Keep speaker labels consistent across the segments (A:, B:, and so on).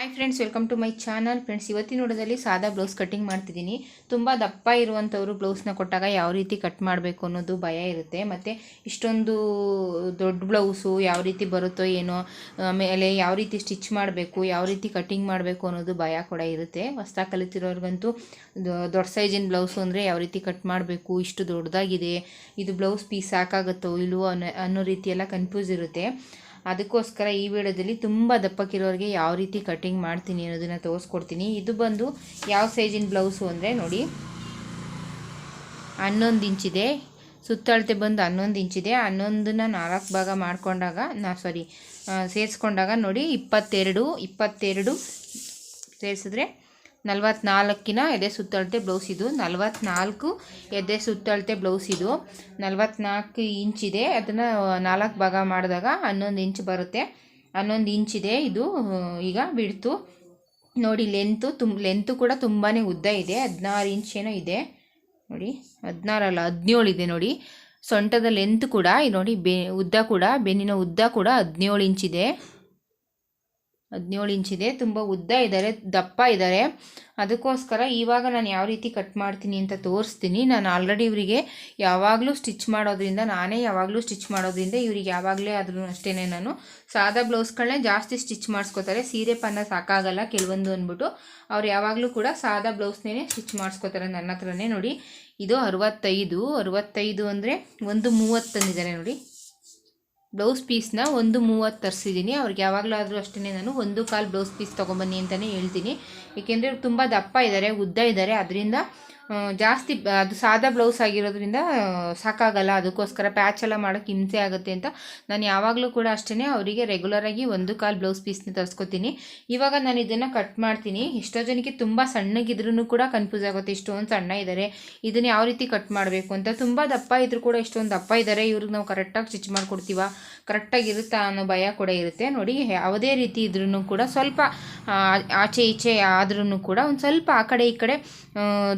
A: Hi friends welcome to my channel friends ಇವತ್ತಿನ ನೋಡೋದಲ್ಲಿ ಸಾದಾ ಬ್ಲೌಸ್ ಕಟ್ಟಿಂಗ್ ಮಾಡ್ತಿದ್ದೀನಿ. ತುಂಬ ದಪ್ಪ ಇರುವಂಥವ್ರು ಬ್ಲೌಸ್ನ ಕೊಟ್ಟಾಗ ಯಾವ ರೀತಿ ಕಟ್ ಮಾಡಬೇಕು ಅನ್ನೋದು ಭಯ ಇರುತ್ತೆ. ಮತ್ತು ಇಷ್ಟೊಂದು ದೊಡ್ಡ ಬ್ಲೌಸು ಯಾವ ರೀತಿ ಬರುತ್ತೋ ಏನೋ, ಆಮೇಲೆ ಯಾವ ರೀತಿ ಸ್ಟಿಚ್ ಮಾಡಬೇಕು, ಯಾವ ರೀತಿ ಕಟ್ಟಿಂಗ್ ಮಾಡಬೇಕು ಅನ್ನೋದು ಭಯ ಕೂಡ ಇರುತ್ತೆ. ಹೊಸ್ದಾಗಿ ಕಲಿತಿರೋರ್ಗಂತೂ ದೊಡ್ಡ ಸೈಜಿನ ಬ್ಲೌಸು ಅಂದರೆ ಯಾವ ರೀತಿ ಕಟ್ ಮಾಡಬೇಕು, ಇಷ್ಟು ದೊಡ್ಡದಾಗಿದೆ, ಇದು ಬ್ಲೌಸ್ ಪೀಸ್ ಸಾಕಾಗುತ್ತೋ ಇಲ್ವೋ ಅನ್ನೋ ಅನ್ನೋ ರೀತಿ ಎಲ್ಲ ಕನ್ಫ್ಯೂಸ್ ಇರುತ್ತೆ. ಅದಕ್ಕೋಸ್ಕರ ಈ ವಿಡಿಯೋದಲ್ಲಿ ತುಂಬ ದಪ್ಪಕ್ಕಿರೋರಿಗೆ ಯಾವ ರೀತಿ ಕಟ್ಟಿಂಗ್ ಮಾಡ್ತೀನಿ ಅನ್ನೋದನ್ನು ತೋರಿಸ್ಕೊಡ್ತೀನಿ. ಇದು ಬಂದು ಯಾವ ಸೈಜಿನ ಬ್ಲೌಸು ಅಂದರೆ ನೋಡಿ, ಹನ್ನೊಂದು ಇಂಚಿದೆ ಸುತ್ತಳತೆ ಬಂದು ಹನ್ನೊಂದು ಇಂಚಿದೆ ಹನ್ನೊಂದನ್ನು ನಾಲ್ಕು ಭಾಗ ಮಾಡಿಕೊಂಡಾಗ, ನಾ ಸಾರಿ ಸೇರಿಸ್ಕೊಂಡಾಗ ನೋಡಿ ಇಪ್ಪತ್ತೆರಡು ಇಪ್ಪತ್ತೆರಡು ಸೇರಿಸಿದ್ರೆ ನಲ್ವತ್ನಾಲ್ಕಿನ ಎದೆ ಸುತ್ತಳತೆ ಬ್ಲೌಸ್ ಇದು. ನಲ್ವತ್ನಾಲ್ಕು ಎದೆ ಸುತ್ತಳತೆ ಬ್ಲೌಸ್ ಇದು. ನಲ್ವತ್ನಾಲ್ಕು ಇಂಚಿದೆ ಅದನ್ನು ನಾಲ್ಕು ಭಾಗ ಮಾಡಿದಾಗ ಹನ್ನೊಂದು ಇಂಚ್ ಬರುತ್ತೆ. ಹನ್ನೊಂದು ಇಂಚಿದೆ ಇದು. ಈಗ ಬಿಡ್ತು. ನೋಡಿ ಲೆಂತು ತುಂಬ ಲೆಂತು ಕೂಡ ತುಂಬಾ ಉದ್ದ ಇದೆ. ಹದಿನಾರು ಇಂಚ್ ಏನೋ ಇದೆ. ನೋಡಿ ಹದಿನಾರಲ್ಲ ಹದಿನೇಳು ಇದೆ ನೋಡಿ. ಸೊಂಟದ ಲೆಂತ್ ಕೂಡ ಇದು ನೋಡಿ, ಬೆ, ಉದ್ದ ಕೂಡ, ಬೆನ್ನಿನ ಉದ್ದ ಕೂಡ ಹದಿನೇಳು ಇಂಚಿದೆ ಹದಿನೇಳು ಇಂಚಿದೆ ತುಂಬ ಉದ್ದ ಇದ್ದಾರೆ ದಪ್ಪ ಇದ್ದಾರೆ ಅದಕ್ಕೋಸ್ಕರ ಇವಾಗ ನಾನು ಯಾವ ರೀತಿ ಕಟ್ ಮಾಡ್ತೀನಿ ಅಂತ ತೋರಿಸ್ತೀನಿ. ನಾನು ಆಲ್ರೆಡಿ ಇವರಿಗೆ ಯಾವಾಗಲೂ ಸ್ಟಿಚ್ ಮಾಡೋದ್ರಿಂದ, ನಾನೇ ಯಾವಾಗಲೂ ಸ್ಟಿಚ್ ಮಾಡೋದ್ರಿಂದ ಇವ್ರಿಗೆ ಯಾವಾಗಲೇ ಆದರೂ ಅಷ್ಟೇ ನಾನು. ಸಾದಾ ಬ್ಲೌಸ್ಗಳನ್ನೇ ಜಾಸ್ತಿ ಸ್ಟಿಚ್ ಮಾಡಿಸ್ಕೋತಾರೆ. ಸೀರೆ ಪನ್ನ ಸಾಕಾಗಲ್ಲ ಕೆಲವೊಂದು ಅಂದ್ಬಿಟ್ಟು. ಅವ್ರು ಯಾವಾಗಲೂ ಕೂಡ ಸಾದಾ ಬ್ಲೌಸ್ನೇ ಸ್ಟಿಚ್ ಮಾಡಿಸ್ಕೋತಾರೆ ನನ್ನ ಹತ್ರನೇ ನೋಡಿ. ಇದು ಅರವತ್ತೈದು. ಅರವತ್ತೈದು ಅಂದರೆ ಒಂದು ಮೂವತ್ತು ತಂದಿದ್ದಾರೆ ನೋಡಿ. ಬ್ಲೌಸ್ ಪೀಸ್ನ ಒಂದು ಮೂವತ್ತು ತರಿಸಿದ್ದೀನಿ. ಅವ್ರಿಗೆ ಯಾವಾಗಲಾದರೂ ಅಷ್ಟೇ ನಾನು ಒಂದು ಕಾಲು ಬ್ಲೌಸ್ ಪೀಸ್ ತೊಗೊಂಬನ್ನಿ ಅಂತಲೇ ಹೇಳ್ತೀನಿ. ಏಕೆಂದರೆ ತುಂಬ ದಪ್ಪ ಇದ್ದಾರೆ ಉದ್ದ ಇದ್ದಾರೆ ಅದರಿಂದ ಜಾಸ್ತಿ ಅದು ಸಾದಾ ಬ್ಲೌಸ್ ಆಗಿರೋದ್ರಿಂದ ಸಾಕಾಗಲ್ಲ. ಅದಕ್ಕೋಸ್ಕರ ಪ್ಯಾಚ್ ಎಲ್ಲ ಮಾಡೋಕ್ಕೆ ಹಿಂಸೆ ಆಗುತ್ತೆ ಅಂತ ನಾನು ಯಾವಾಗಲೂ ಕೂಡ ಅಷ್ಟೇ ಅವರಿಗೆ ರೆಗ್ಯುಲರಾಗಿ ಒಂದು ಕಾಲು ಬ್ಲೌಸ್ ಪೀಸ್ನ ತರಿಸ್ಕೊತೀನಿ. ಇವಾಗ ನಾನು ಇದನ್ನು ಕಟ್ ಮಾಡ್ತೀನಿ. ಎಷ್ಟೋ ಜನಕ್ಕೆ ತುಂಬ ಸಣ್ಣಗಿದ್ರೂ ಕೂಡ ಕನ್ಫ್ಯೂಸ್ ಆಗುತ್ತೆ. ಇಷ್ಟೊಂದು ಸಣ್ಣ ಇದ್ದಾರೆ ಇದನ್ನು ಯಾವ ರೀತಿ ಕಟ್ ಮಾಡಬೇಕು ಅಂತ. ತುಂಬ ದಪ್ಪ ಇದ್ರೂ ಕೂಡ ಇಷ್ಟೊಂದು ದಪ್ಪ ಇದ್ದಾರೆ ಇವ್ರಿಗೆ ನಾವು ಕರೆಕ್ಟಾಗಿ ಸ್ಟಿಚ್ ಮಾಡಿಕೊಡ್ತೀವ. ಕರೆಕ್ಟಾಗಿ ಇರುತ್ತಾ ಅನ್ನೋ ಭಯ ಕೂಡ ಇರುತ್ತೆ. ನೋಡಿ, ಯಾವುದೇ ರೀತಿ ಇದ್ರೂ ಕೂಡ ಸ್ವಲ್ಪ ಆಚೆ ಈಚೆ ಆದ್ರೂ ಕೂಡ ಒಂದು ಸ್ವಲ್ಪ ಆ ಕಡೆ ಈ ಕಡೆ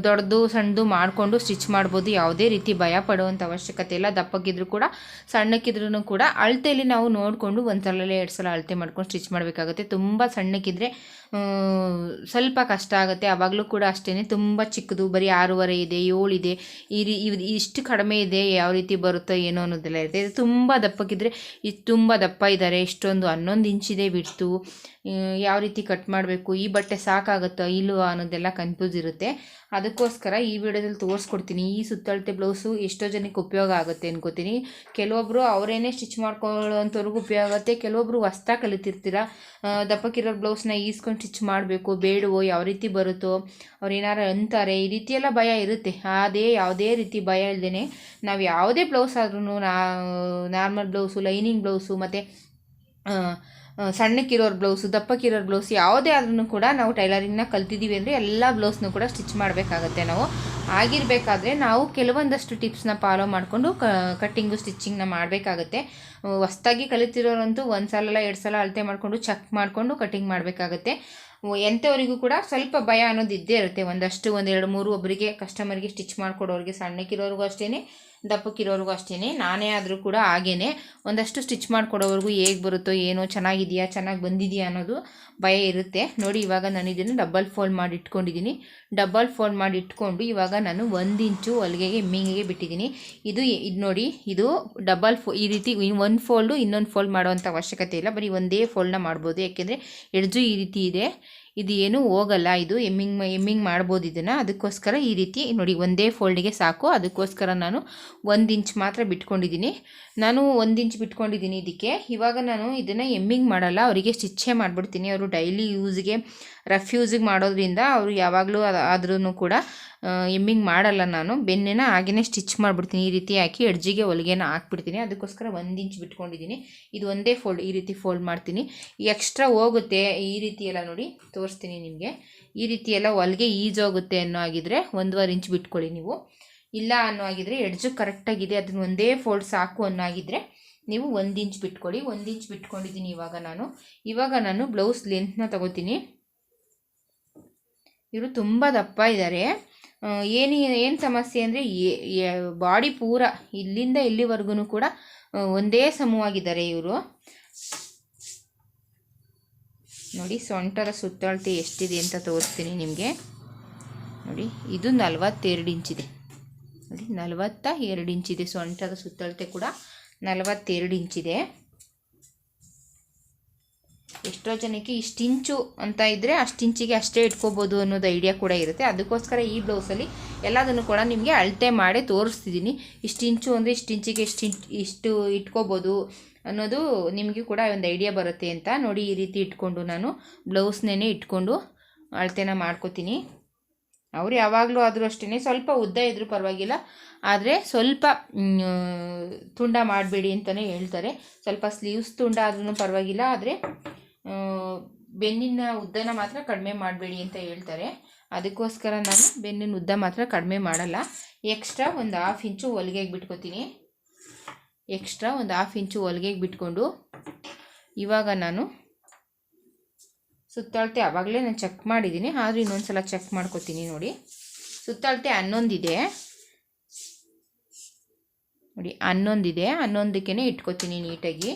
A: ದೊಡ್ಡದು ಸಣ್ಣದು ಮಾಡಿಕೊಂಡು ಸ್ಟಿಚ್ ಮಾಡ್ಬೋದು. ಯಾವುದೇ ರೀತಿ ಭಯ ಪಡುವಂಥ ಅವಶ್ಯಕತೆ ಇಲ್ಲ. ದಪ್ಪಕ್ಕಿದ್ರೂ ಕೂಡ ಸಣ್ಣಕ್ಕಿದ್ರೂ ಕೂಡ ಅಳತೆಯಲ್ಲಿ ನಾವು ನೋಡಿಕೊಂಡು ಒಂದು ಸಲ ಎರಡು ಸಲ ಅಳತೆ ಮಾಡ್ಕೊಂಡು ಸ್ಟಿಚ್ ಮಾಡಬೇಕಾಗುತ್ತೆ. ತುಂಬ ಸಣ್ಣಕ್ಕಿದ್ರೆ ಸ್ವಲ್ಪ ಕಷ್ಟ ಆಗುತ್ತೆ. ಆವಾಗಲೂ ಕೂಡ ಅಷ್ಟೇ ತುಂಬ ಚಿಕ್ಕದು, ಬರೀ ಆರೂವರೆ ಇದೆ ಏಳಿದೆ ಈ ರೀ ಇಷ್ಟು ಕಡಿಮೆ ಇದೆ ಯಾವ ರೀತಿ ಬರುತ್ತೋ ಏನೋ ಅನ್ನೋದೆಲ್ಲ ಇರುತ್ತೆ. ಇದು ತುಂಬ ದಪ್ಪಕ್ಕಿದ್ರೆ ಇದು ತುಂಬ ದಪ್ಪ ಇದ್ದಾರೆ. ಇಷ್ಟೊಂದು ಹನ್ನೊಂದು ಇಂಚಿದೆ ಬಿಡ್ತು. ಯಾವ ರೀತಿ ಕಟ್ ಮಾಡಬೇಕು, ಈ ಬಟ್ಟೆ ಸಾಕಾಗುತ್ತೋ ಇಲ್ವೋ ಅನ್ನೋದೆಲ್ಲ ಕನ್ಫ್ಯೂಸ್ ಇರುತ್ತೆ. ಅದಕ್ಕೋಸ್ಕರ ಈ ವಿಡಿಯೋದಲ್ಲಿ ತೋರಿಸ್ಕೊಡ್ತೀನಿ. ಈ ಸುತ್ತಳತೆ ಬ್ಲೌಸು ಎಷ್ಟೋ ಜನಕ್ಕೆ ಉಪಯೋಗ ಆಗುತ್ತೆ ಅನ್ಕೋತೀನಿ. ಕೆಲವೊಬ್ಬರು ಅವರೇನೆ ಸ್ಟಿಚ್ ಮಾಡ್ಕೊಳ್ಳೋಂಥವ್ರಿಗೂ ಉಪಯೋಗ ಆಗುತ್ತೆ. ಕೆಲವೊಬ್ಬರು ಹೊಸ್ತಾ ಕಲಿತಿರ್ತೀರ. ದಪ್ಪಕ್ಕಿರೋ ಬ್ಲೌಸ್ನ ಈಸ್ಕೊಂಡು ಸ್ಟಿಚ್ ಮಾಡಬೇಕು, ಬೇಡವೋ, ಯಾವ ರೀತಿ ಬರುತ್ತೋ, ಅವ್ರು ಏನಾರು ಅಂತಾರೆ, ಈ ರೀತಿಯೆಲ್ಲ ಭಯ ಇರುತ್ತೆ. ಅದೇ ಯಾವುದೇ ರೀತಿ ಭಯ ಇಲ್ಲದೇ ನಾವು ಯಾವುದೇ ಬ್ಲೌಸ್ ಆದ್ರೂ ನಾರ್ಮಲ್ ಬ್ಲೌಸು ಲೈನಿಂಗ್ ಬ್ಲೌಸು ಮತ್ತು ಸಣ್ಣಕ್ಕಿರೋರ್ ಬ್ಲೌಸು ದಪ್ಪಕ್ಕಿರೋರು ಬ್ಲೌಸ್ ಯಾವುದೇ ಆದ್ರೂ ಕೂಡ ನಾವು ಟೈಲರಿಂಗ್ನ ಕಲ್ತಿದ್ದೀವಿ ಅಂದರೆ ಎಲ್ಲ ಬ್ಲೌಸ್ನು ಕೂಡ ಸ್ಟಿಚ್ ಮಾಡಬೇಕಾಗತ್ತೆ ನಾವು. ಆಗಿರಬೇಕಾದ್ರೆ ನಾವು ಕೆಲವೊಂದಷ್ಟು ಟಿಪ್ಸ್ನ ಫಾಲೋ ಮಾಡಿಕೊಂಡು ಕಟ್ಟಿಂಗು ಸ್ಟಿಚ್ಚಿಂಗ್ನ ಮಾಡಬೇಕಾಗತ್ತೆ. ಹೊಸ್ದಾಗಿ ಕಲಿತಿರೋರಂತೂ ಒಂದು ಸಲ ಎರಡು ಸಲ ಅಳತೆ ಮಾಡಿಕೊಂಡು ಚೆಕ್ ಮಾಡಿಕೊಂಡು ಕಟ್ಟಿಂಗ್ ಮಾಡಬೇಕಾಗತ್ತೆ. ಎಂಥವರಿಗೂ ಕೂಡ ಸ್ವಲ್ಪ ಭಯ ಅನ್ನೋದು ಇದ್ದೇ ಇರುತ್ತೆ. ಒಂದಷ್ಟು ಒಂದೆರಡು ಮೂರು ಒಬ್ಬರಿಗೆ ಕಸ್ಟಮರ್ಗೆ ಸ್ಟಿಚ್ ಮಾಡಿಕೊಡೋರಿಗೆ, ಸಣ್ಣಕ್ಕಿರೋರಿಗೂ ಅಷ್ಟೇ ದಪ್ಪಕ್ಕಿರೋರಿಗೂ ಅಷ್ಟೇ ನಾನೇ ಆದರೂ ಕೂಡ ಹಾಗೇ ಒಂದಷ್ಟು ಸ್ಟಿಚ್ ಮಾಡಿಕೊಡೋವರೆಗೂ ಹೇಗೆ ಬರುತ್ತೋ ಏನೋ, ಚೆನ್ನಾಗಿದೆಯಾ, ಚೆನ್ನಾಗಿ ಬಂದಿದೆಯಾ ಅನ್ನೋದು ಭಯ ಇರುತ್ತೆ. ನೋಡಿ, ಇವಾಗ ನಾನು ಇದನ್ನು ಡಬಲ್ ಫೋಲ್ಡ್ ಮಾಡಿ ಇಟ್ಕೊಂಡಿದ್ದೀನಿ ಡಬಲ್ ಫೋಲ್ಡ್ ಮಾಡಿ ಇಟ್ಕೊಂಡು ಇವಾಗ ನಾನು ಒಂದು ಇಂಚು ಹೊಲಿಗೆಗೆ ಎಮ್ಮಿಂಗಿಗೆ ಬಿಟ್ಟಿದ್ದೀನಿ. ಇದು ಇದು ನೋಡಿ, ಇದು ಡಬಲ್ ಫೋ, ಈ ರೀತಿ ಒಂದು ಫೋಲ್ಡು ಇನ್ನೊಂದು ಫೋಲ್ಡ್ ಮಾಡುವಂಥ ಅವಶ್ಯಕತೆ ಇಲ್ಲ. ಬರೀ ಒಂದೇ ಫೋಲ್ಡ್ನ ಮಾಡ್ಬೋದು. ಯಾಕೆಂದರೆ, ಎಡ್ಜು ಈ ರೀತಿ ಇದೆ. ಇದು ಏನು ಹೋಗಲ್ಲ. ಇದು ಎಮ್ಮಿಂಗ್ ಎಮ್ಮಿಂಗ್ ಮಾಡ್ಬೋದು ಇದನ್ನು. ಅದಕ್ಕೋಸ್ಕರ ಈ ರೀತಿ ನೋಡಿ, ಒಂದೇ ಫೋಲ್ಡಿಗೆ ಸಾಕು. ಅದಕ್ಕೋಸ್ಕರ ನಾನು ಒಂದು ಇಂಚ್ ಮಾತ್ರ ಬಿಟ್ಕೊಂಡಿದ್ದೀನಿ. ನಾನು ಒಂದು ಇಂಚ್ ಬಿಟ್ಕೊಂಡಿದ್ದೀನಿ ಇದಕ್ಕೆ. ಇವಾಗ ನಾನು ಇದನ್ನು ಎಮ್ಮಿಂಗ್ ಮಾಡಲ್ಲ. ಅವರಿಗೆ ಸ್ಟಿಚ್ಚೇ ಮಾಡಿಬಿಡ್ತೀನಿ. ಅವರು ಡೈಲಿ ಯೂಸ್ಗೆ ರಫ್ ಯೂಸಿಗೆ ಮಾಡೋದ್ರಿಂದ ಅವರು ಯಾವಾಗಲೂ ಆದ್ರೂ ಕೂಡ ಎಮ್ಮಿಂಗ್ ಮಾಡಲ್ಲ ನಾನು. ಬೆನ್ನೆನ ಹಾಗೆಯೇ ಸ್ಟಿಚ್ ಮಾಡಿಬಿಡ್ತೀನಿ. ಈ ರೀತಿ ಹಾಕಿ ಎಡ್ಜಿಗೆ ಹೊಲಿಗೆನ ಹಾಕ್ಬಿಡ್ತೀನಿ. ಅದಕ್ಕೋಸ್ಕರ ಒಂದು ಇಂಚ್ ಬಿಟ್ಕೊಂಡಿದ್ದೀನಿ ಇದು ಒಂದೇ ಫೋಲ್ಡ್, ಈ ರೀತಿ ಫೋಲ್ಡ್ ಮಾಡ್ತೀನಿ. ಎಕ್ಸ್ಟ್ರಾ ಹೋಗುತ್ತೆ. ಈ ರೀತಿ ಎಲ್ಲ ನೋಡಿ ತೋರಿಸ್ತೀನಿ ನಿಮಗೆ. ಈ ರೀತಿ ಎಲ್ಲ ಹೊಲಿಗೆ ಈಜೋಗುತ್ತೆ ಅನ್ನೋ ಆಗಿದ್ರೆ ಒಂದೂವರೆ ಇಂಚ್ ಬಿಟ್ಕೊಳ್ಳಿ ನೀವು. ಇಲ್ಲ ಅನ್ನೋ ಆಗಿದ್ರೆ ಎಡ್ಜು ಕರೆಕ್ಟಾಗಿದೆ ಅದನ್ನ ಒಂದೇ ಫೋಲ್ಡ್ ಸಾಕು ಅನ್ನೋ ಆಗಿದ್ರೆ ನೀವು ಒಂದು ಇಂಚ್ ಬಿಟ್ಕೊಳ್ಳಿ. ಒಂದು ಇಂಚ್ ಬಿಟ್ಕೊಂಡಿದ್ದೀನಿ ಇವಾಗ ನಾನು. ಇವಾಗ ನಾನು ಬ್ಲೌಸ್ ಲೆಂತ್ನ ತಗೋತೀನಿ. ಇವರು ತುಂಬ ದಪ್ಪ ಇದ್ದಾರೆ ಏನು ಏನು ಸಮಸ್ಯೆ ಅಂದರೆ ಬಾಡಿ ಪೂರ ಇಲ್ಲಿಂದ ಇಲ್ಲಿವರೆಗೂ ಕೂಡ ಒಂದೇ ಸಮವಾಗಿದ್ದಾರೆ ಇವರು. ನೋಡಿ, ಸೊಂಟದ ಸುತ್ತಳತೆ ಎಷ್ಟಿದೆ ಅಂತ ತೋರಿಸ್ತೀನಿ ನಿಮಗೆ. ನೋಡಿ, ಇದು ನಲವತ್ತೆರಡು ಇಂಚಿದೆ. ನೋಡಿ, ನಲವತ್ತ ಎರಡು ಇಂಚಿದೆ. ಸೊಂಟದ ಸುತ್ತಳತೆ ಕೂಡ ನಲವತ್ತೆರಡು ಇಂಚಿದೆ. ಎಷ್ಟೋ ಜನಕ್ಕೆ ಇಷ್ಟು ಇಂಚು ಅಂತ ಇದ್ದರೆ ಅಷ್ಟು ಇಂಚಿಗೆ ಅಷ್ಟೇ ಇಟ್ಕೋಬೋದು ಅನ್ನೋದು ಐಡಿಯಾ ಕೂಡ ಇರುತ್ತೆ. ಅದಕ್ಕೋಸ್ಕರ ಈ ಬ್ಲೌಸಲ್ಲಿ ಎಲ್ಲದನ್ನು ಕೂಡ ನಿಮಗೆ ಅಳತೆ ಮಾಡಿ ತೋರಿಸ್ತಿದ್ದೀನಿ. ಇಷ್ಟು ಇಂಚು ಅಂದರೆ ಇಷ್ಟು ಇಂಚಿಗೆ ಇಷ್ಟು ಇಷ್ಟು ಇಟ್ಕೋಬೋದು ಅನ್ನೋದು ನಿಮಗೆ ಕೂಡ ಒಂದು ಐಡಿಯಾ ಬರುತ್ತೆ ಅಂತ ನೋಡಿ ಈ ರೀತಿ ಇಟ್ಕೊಂಡು ನಾನು ಬ್ಲೌಸ್ನೇ ಇಟ್ಕೊಂಡು ಅಳತೆನ ಮಾಡ್ಕೋತೀನಿ. ಅವ್ರು ಯಾವಾಗಲೂ ಆದರೂ ಅಷ್ಟೇ ಸ್ವಲ್ಪ ಉದ್ದ ಇದ್ದರೂ ಪರವಾಗಿಲ್ಲ, ಆದರೆ ಸ್ವಲ್ಪ ತುಂಡ ಮಾಡಬೇಡಿ ಅಂತಲೇ ಹೇಳ್ತಾರೆ. ಸ್ವಲ್ಪ ಸ್ಲೀವ್ಸ್ ತುಂಡ ಆದ್ರೂ ಪರವಾಗಿಲ್ಲ, ಆದರೆ ಬೆನ್ನಿನ ಉದ್ದನ ಮಾತ್ರ ಕಡಿಮೆ ಮಾಡಬೇಡಿ ಅಂತ ಹೇಳ್ತಾರೆ. ಅದಕ್ಕೋಸ್ಕರ ನಾನು ಬೆನ್ನಿನ ಉದ್ದ ಮಾತ್ರ ಕಡಿಮೆ ಮಾಡಲ್ಲ. ಎಕ್ಸ್ಟ್ರಾ ಒಂದು ಹಾಫ್ ಇಂಚು ಹೊಲಿಗೆಗೆ ಬಿಟ್ಕೋತೀನಿ ಎಕ್ಸ್ಟ್ರಾ ಒಂದು ಹಾಫ್ ಇಂಚು ಹೊಲಿಗೆಗೆ ಬಿಟ್ಕೊಂಡು ಇವಾಗ ನಾನು ಸುತ್ತಳತೆ ಆವಾಗಲೇ ನಾನು ಚೆಕ್ ಮಾಡಿದ್ದೀನಿ ಆದರೂ ಇನ್ನೊಂದು ಸಲ ಚೆಕ್ ಮಾಡ್ಕೊತೀನಿ ನೋಡಿ. ಸುತ್ತಳತೆ ಹನ್ನೊಂದಿದೆ. ನೋಡಿ, ಹನ್ನೊಂದಿದೆ. ಹನ್ನೊಂದಕ್ಕೇ ಇಟ್ಕೋತೀನಿ ನೀಟಾಗಿ.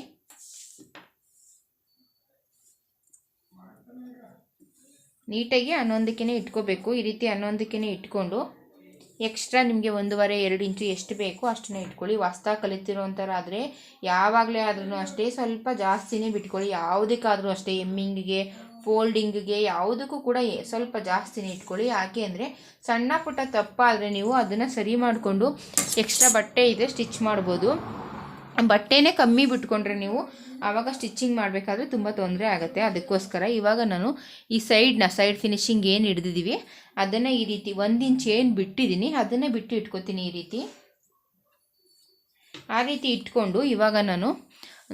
A: ನೀಟಾಗಿ ಹನ್ನೊಂದಕ್ಕೇ ಇಟ್ಕೋಬೇಕು. ಈ ರೀತಿ ಹನ್ನೊಂದಕ್ಕೇ ಇಟ್ಕೊಂಡು ಎಕ್ಸ್ಟ್ರಾ ನಿಮಗೆ ಒಂದೂವರೆ, ಎರಡು ಇಂಚು ಎಷ್ಟು ಬೇಕೋ ಅಷ್ಟನ್ನೇ ಇಟ್ಕೊಳ್ಳಿ. ಹೊಸ್ದಾಗಿ ಕಲಿತಿರೋಂಥರಾದರೆ ಯಾವಾಗಲೇ ಆದ್ರೂ ಅಷ್ಟೇ ಸ್ವಲ್ಪ ಜಾಸ್ತಿನೇ ಬಿಟ್ಕೊಳ್ಳಿ. ಯಾವುದಕ್ಕಾದರೂ ಅಷ್ಟೇ ಎಮ್ಮಿಂಗಿಗೆ ಫೋಲ್ಡಿಂಗಿಗೆ ಯಾವುದಕ್ಕೂ ಕೂಡ ಸ್ವಲ್ಪ ಜಾಸ್ತಿನೇ ಇಟ್ಕೊಳ್ಳಿ. ಯಾಕೆ ಅಂದರೆ ಸಣ್ಣ ಪುಟ್ಟ ತಪ್ಪಾದರೆ ನೀವು ಅದನ್ನು ಸರಿ ಮಾಡಿಕೊಂಡು ಎಕ್ಸ್ಟ್ರಾ ಬಟ್ಟೆ ಇದೆ ಸ್ಟಿಚ್ ಮಾಡ್ಬೋದು. ಬಟ್ಟೆನೇ ಕಮ್ಮಿ ಬಿಟ್ಕೊಂಡ್ರೆ ನೀವು. ಆವಾಗ ಸ್ಟಿಚ್ಚಿಂಗ್ ಮಾಡಬೇಕಾದ್ರೆ ತುಂಬ ತೊಂದರೆ ಆಗುತ್ತೆ. ಅದಕ್ಕೋಸ್ಕರ ಇವಾಗ ನಾನು ಈ ಸೈಡ್ನ ಸೈಡ್ ಫಿನಿಶಿಂಗ್ ಏನು ಹಿಡ್ದಿದ್ದೀವಿ ಅದನ್ನು ಈ ರೀತಿ ಒಂದು ಇಂಚ್ ಏನು ಬಿಟ್ಟಿದ್ದೀನಿ ಅದನ್ನು ಬಿಟ್ಟು ಇಟ್ಕೊತೀನಿ ಈ ರೀತಿ. ಆ ರೀತಿ ಇಟ್ಕೊಂಡು ಇವಾಗ ನಾನು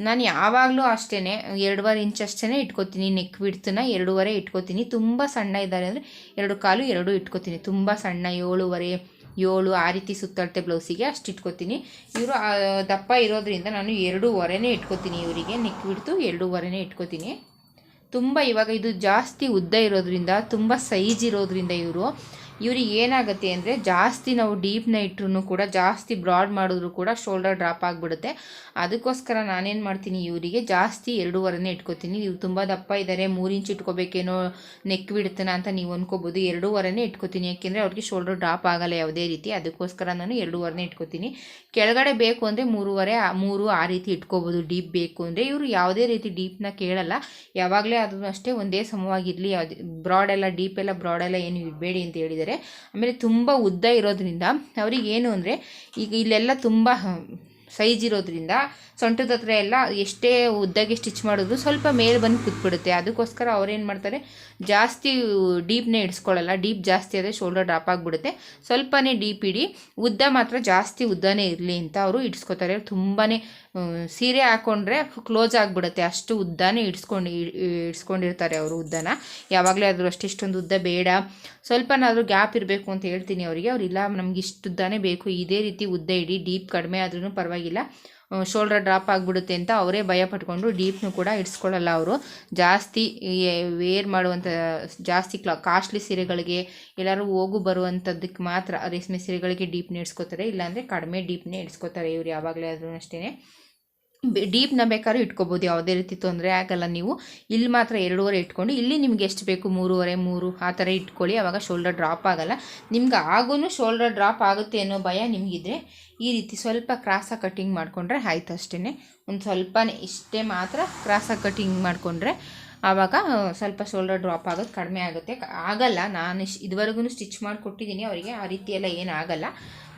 A: ನಾನು ಯಾವಾಗಲೂ ಅಷ್ಟೇ ಎರಡೂವರೆ ಇಂಚ್ ಅಷ್ಟೇ ಇಟ್ಕೊತೀನಿ ನೆಕ್ ಬಿಡ್ತನ ಎರಡೂವರೆ ಇಟ್ಕೋತೀನಿ. ತುಂಬ ಸಣ್ಣ ಇದ್ದಾರೆ ಅಂದರೆ ಎರಡು ಕಾಲು ಎರಡೂ ಇಟ್ಕೊತೀನಿ. ತುಂಬ ಸಣ್ಣ, ಏಳುವರೆ ಏಳು ಆ ರೀತಿ ಸುತ್ತಳತೆ ಬ್ಲೌಸಿಗೆ ಅಷ್ಟು ಇಟ್ಕೋತೀನಿ. ಇವರು ದಪ್ಪ ಇರೋದ್ರಿಂದ ನಾನು ಎರಡೂವರೆನೇ ಇಟ್ಕೋತೀನಿ ಇವರಿಗೆ. ನೆಕ್ ಬಿಡ್ತು ಎರಡೂವರೆನೇ ಇಟ್ಕೋತೀನಿ. ತುಂಬ ಇವಾಗ ಇದು ಜಾಸ್ತಿ ಉದ್ದ ಇರೋದ್ರಿಂದ, ತುಂಬ ಸೈಜ್ ಇರೋದ್ರಿಂದ ಇವರು ಇವ್ರಿಗೆ ಏನಾಗುತ್ತೆ ಅಂದರೆ ಜಾಸ್ತಿ ನಾವು ಡೀಪ್ನ ಇಟ್ಟರು ಕೂಡ ಜಾಸ್ತಿ ಬ್ರಾಡ್ ಮಾಡಿದ್ರು ಕೂಡ ಶೋಲ್ಡರ್ ಡ್ರಾಪ್ ಆಗಿಬಿಡುತ್ತೆ. ಅದಕ್ಕೋಸ್ಕರ ನಾನೇನು ಮಾಡ್ತೀನಿ, ಇವರಿಗೆ ಜಾಸ್ತಿ ಎರಡೂವರೆನೇ ಇಟ್ಕೋತೀನಿ. ನೀವು ತುಂಬ ದಪ್ಪ ಇದ್ದಾರೆ ಮೂರು ಇಂಚ್ ಇಟ್ಕೋಬೇಕೇನೋ ನೆಕ್ ಬಿಡ್ತಾನ ಅಂತ ನೀವು ಅನ್ಕೋಬೋದು. ಎರಡೂವರೆನೇ ಇಟ್ಕೋತೀನಿ, ಯಾಕೆಂದರೆ ಅವ್ರಿಗೆ ಶೋಲ್ಡರ್ ಡ್ರಾಪ್ ಆಗಲ್ಲ ಯಾವುದೇ ರೀತಿ. ಅದಕ್ಕೋಸ್ಕರ ನಾನು ಎರಡೂವರೆನೇ ಇಟ್ಕೋತೀನಿ. ಕೆಳಗಡೆ ಬೇಕು ಅಂದರೆ ಮೂರುವರೆ, ಮೂರು ಆ ರೀತಿ ಇಟ್ಕೋಬೋದು. ಡೀಪ್ ಬೇಕು ಅಂದರೆ ಇವರು ಯಾವುದೇ ರೀತಿ ಡೀಪ್ನ ಕೇಳಲ್ಲ. ಯಾವಾಗಲೇ ಅದನ್ನು ಅಷ್ಟೇ ಒಂದೇ ಸಮವಾಗಿರಲಿ. ಯಾವುದೇ, ಬ್ರಾಡೆಲ್ಲ ಡೀಪ್ ಎಲ್ಲ ಬ್ರಾಡೆಲ್ಲ ಏನು ಇಡಬೇಡಿ ಅಂತ ಹೇಳಿದ್ದಾರೆ. ಆಮೇಲೆ ತುಂಬ ಉದ್ದ ಇರೋದ್ರಿಂದ ಅವ್ರಿಗೆ ಏನು ಅಂದರೆ ಈಗ ಇಲ್ಲೆಲ್ಲ ತುಂಬ ಸೈಜ್ ಇರೋದ್ರಿಂದ ಸೊಂಟದ ಹತ್ರ ಎಲ್ಲ ಎಷ್ಟೇ ಉದ್ದಾಗಿ ಸ್ಟಿಚ್ ಮಾಡಿದ್ರು ಸ್ವಲ್ಪ ಮೇಲೆ ಬಂದು ಕೂತ್ಬಿಡುತ್ತೆ. ಅದಕ್ಕೋಸ್ಕರ ಅವ್ರೇನು ಮಾಡ್ತಾರೆ, ಜಾಸ್ತಿ ಡೀಪ್ನೇ ಇಡ್ಸ್ಕೊಳ್ಳಲ್ಲ. ಡೀಪ್ ಜಾಸ್ತಿ ಆದರೆ ಶೋಲ್ಡರ್ ಡ್ರಾಪ್ ಆಗಿಬಿಡುತ್ತೆ. ಸ್ವಲ್ಪನೇ ಡೀಪ್ ಇಡಿ, ಉದ್ದ ಮಾತ್ರ ಜಾಸ್ತಿ ಉದ್ದನೇ ಇರಲಿ ಅಂತ ಅವರು ಇಡ್ಸ್ಕೊತಾರೆ. ತುಂಬಾ ಸೀರೆ ಹಾಕ್ಕೊಂಡ್ರೆ ಕ್ಲೋಸ್ ಆಗಿಬಿಡುತ್ತೆ. ಅಷ್ಟು ಉದ್ದನೇ ಇಡ್ಸ್ಕೊಂಡು ಇಡ್ಸ್ಕೊಂಡಿರ್ತಾರೆ ಅವರು ಉದ್ದನ. ಯಾವಾಗಲೇ ಆದರೂ ಅಷ್ಟು ಇಷ್ಟೊಂದು ಉದ್ದ ಬೇಡ. ಸ್ವಲ್ಪನಾದರೂ ಗ್ಯಾಪ್ ಇರಬೇಕು ಅಂತ ಹೇಳ್ತೀನಿ ಅವರಿಗೆ. ಅವ್ರು ಇಲ್ಲ, ನಮ್ಗೆ ಇಷ್ಟು ಉದ್ದಾನೇ ಬೇಕು. ಇದೇ ರೀತಿ ಉದ್ದ ಇಡಿ ಡೀಪ್ ಕಡಿಮೆ ಆದ್ರೂ ಪರವಾಗಿಲ್ಲ. ಶೋಲ್ಡರ್ ಡ್ರಾಪ್ ಆಗಿಬಿಡುತ್ತೆ ಅಂತ ಅವರೇ ಭಯ ಪಟ್ಕೊಂಡು ಡೀಪ್ನು ಕೂಡ ಇಡ್ಸ್ಕೊಳ್ಳಲ್ಲ ಅವರು. ಜಾಸ್ತಿ ವೇರ್ ಮಾಡುವಂಥ ಜಾಸ್ತಿ ಕ್ಲಾ ಕಾಸ್ಟ್ಲಿ ಸೀರೆಗಳಿಗೆ ಎಲ್ಲರೂ ಹೋಗು ಬರುವಂಥದ್ದಕ್ಕೆ ಮಾತ್ರ ರೇಷ್ಮೆ ಸೀರೆಗಳಿಗೆ ಡೀಪ್ನೇ ಇಡ್ಸ್ಕೊತಾರೆ. ಇಲ್ಲಾಂದರೆ ಕಡಿಮೆ ಡೀಪ್ನೇ ಇಡ್ಸ್ಕೋತಾರೆ ಇವ್ರು ಯಾವಾಗಲೇ ಆದ್ರೂ ಅಷ್ಟೇ ಡೀಪ್ನ ಬೇಕಾದ್ರೂ ಇಟ್ಕೋಬೋದು. ಯಾವುದೇ ರೀತಿ ತೊಂದರೆ ಆಗಲ್ಲ ನೀವು. ಇಲ್ಲಿ ಮಾತ್ರ ಎರಡೂವರೆ ಇಟ್ಕೊಂಡು, ಇಲ್ಲಿ ನಿಮ್ಗೆ ಎಷ್ಟು ಬೇಕು? ಮೂರುವರೆ, ಮೂರು, ಆ ಥರ ಇಟ್ಕೊಳ್ಳಿ. ಆವಾಗ ಶೋಲ್ಡರ್ ಡ್ರಾಪ್ ಆಗಲ್ಲ. ನಿಮ್ಗೆ ಆಗೂ ಶೋಲ್ಡರ್ ಡ್ರಾಪ್ ಆಗುತ್ತೆ ಅನ್ನೋ ಭಯ ನಿಮಗಿದ್ರೆ, ಈ ರೀತಿ ಸ್ವಲ್ಪ ಕ್ರಾಸಾಗಿ ಕಟ್ಟಿಂಗ್ ಮಾಡಿಕೊಂಡ್ರೆ ಆಯ್ತು ಅಷ್ಟೇ ಒಂದು ಸ್ವಲ್ಪನೇ, ಇಷ್ಟೇ ಮಾತ್ರ ಕ್ರಾಸಾಗಿ ಕಟ್ಟಿಂಗ್ ಮಾಡಿಕೊಂಡ್ರೆ ಆವಾಗ ಸ್ವಲ್ಪ ಶೋಲ್ಡರ್ ಡ್ರಾಪ್ ಆಗೋದು ಕಡಿಮೆ ಆಗುತ್ತೆ. ಆಗಲ್ಲ. ನಾನು ಇದುವರೆಗೂ ಸ್ಟಿಚ್ ಮಾಡಿ ಕೊಟ್ಟಿದ್ದೀನಿ ಅವರಿಗೆ ಆ ರೀತಿ ಎಲ್ಲ ಏನೂ ಆಗಲ್ಲ.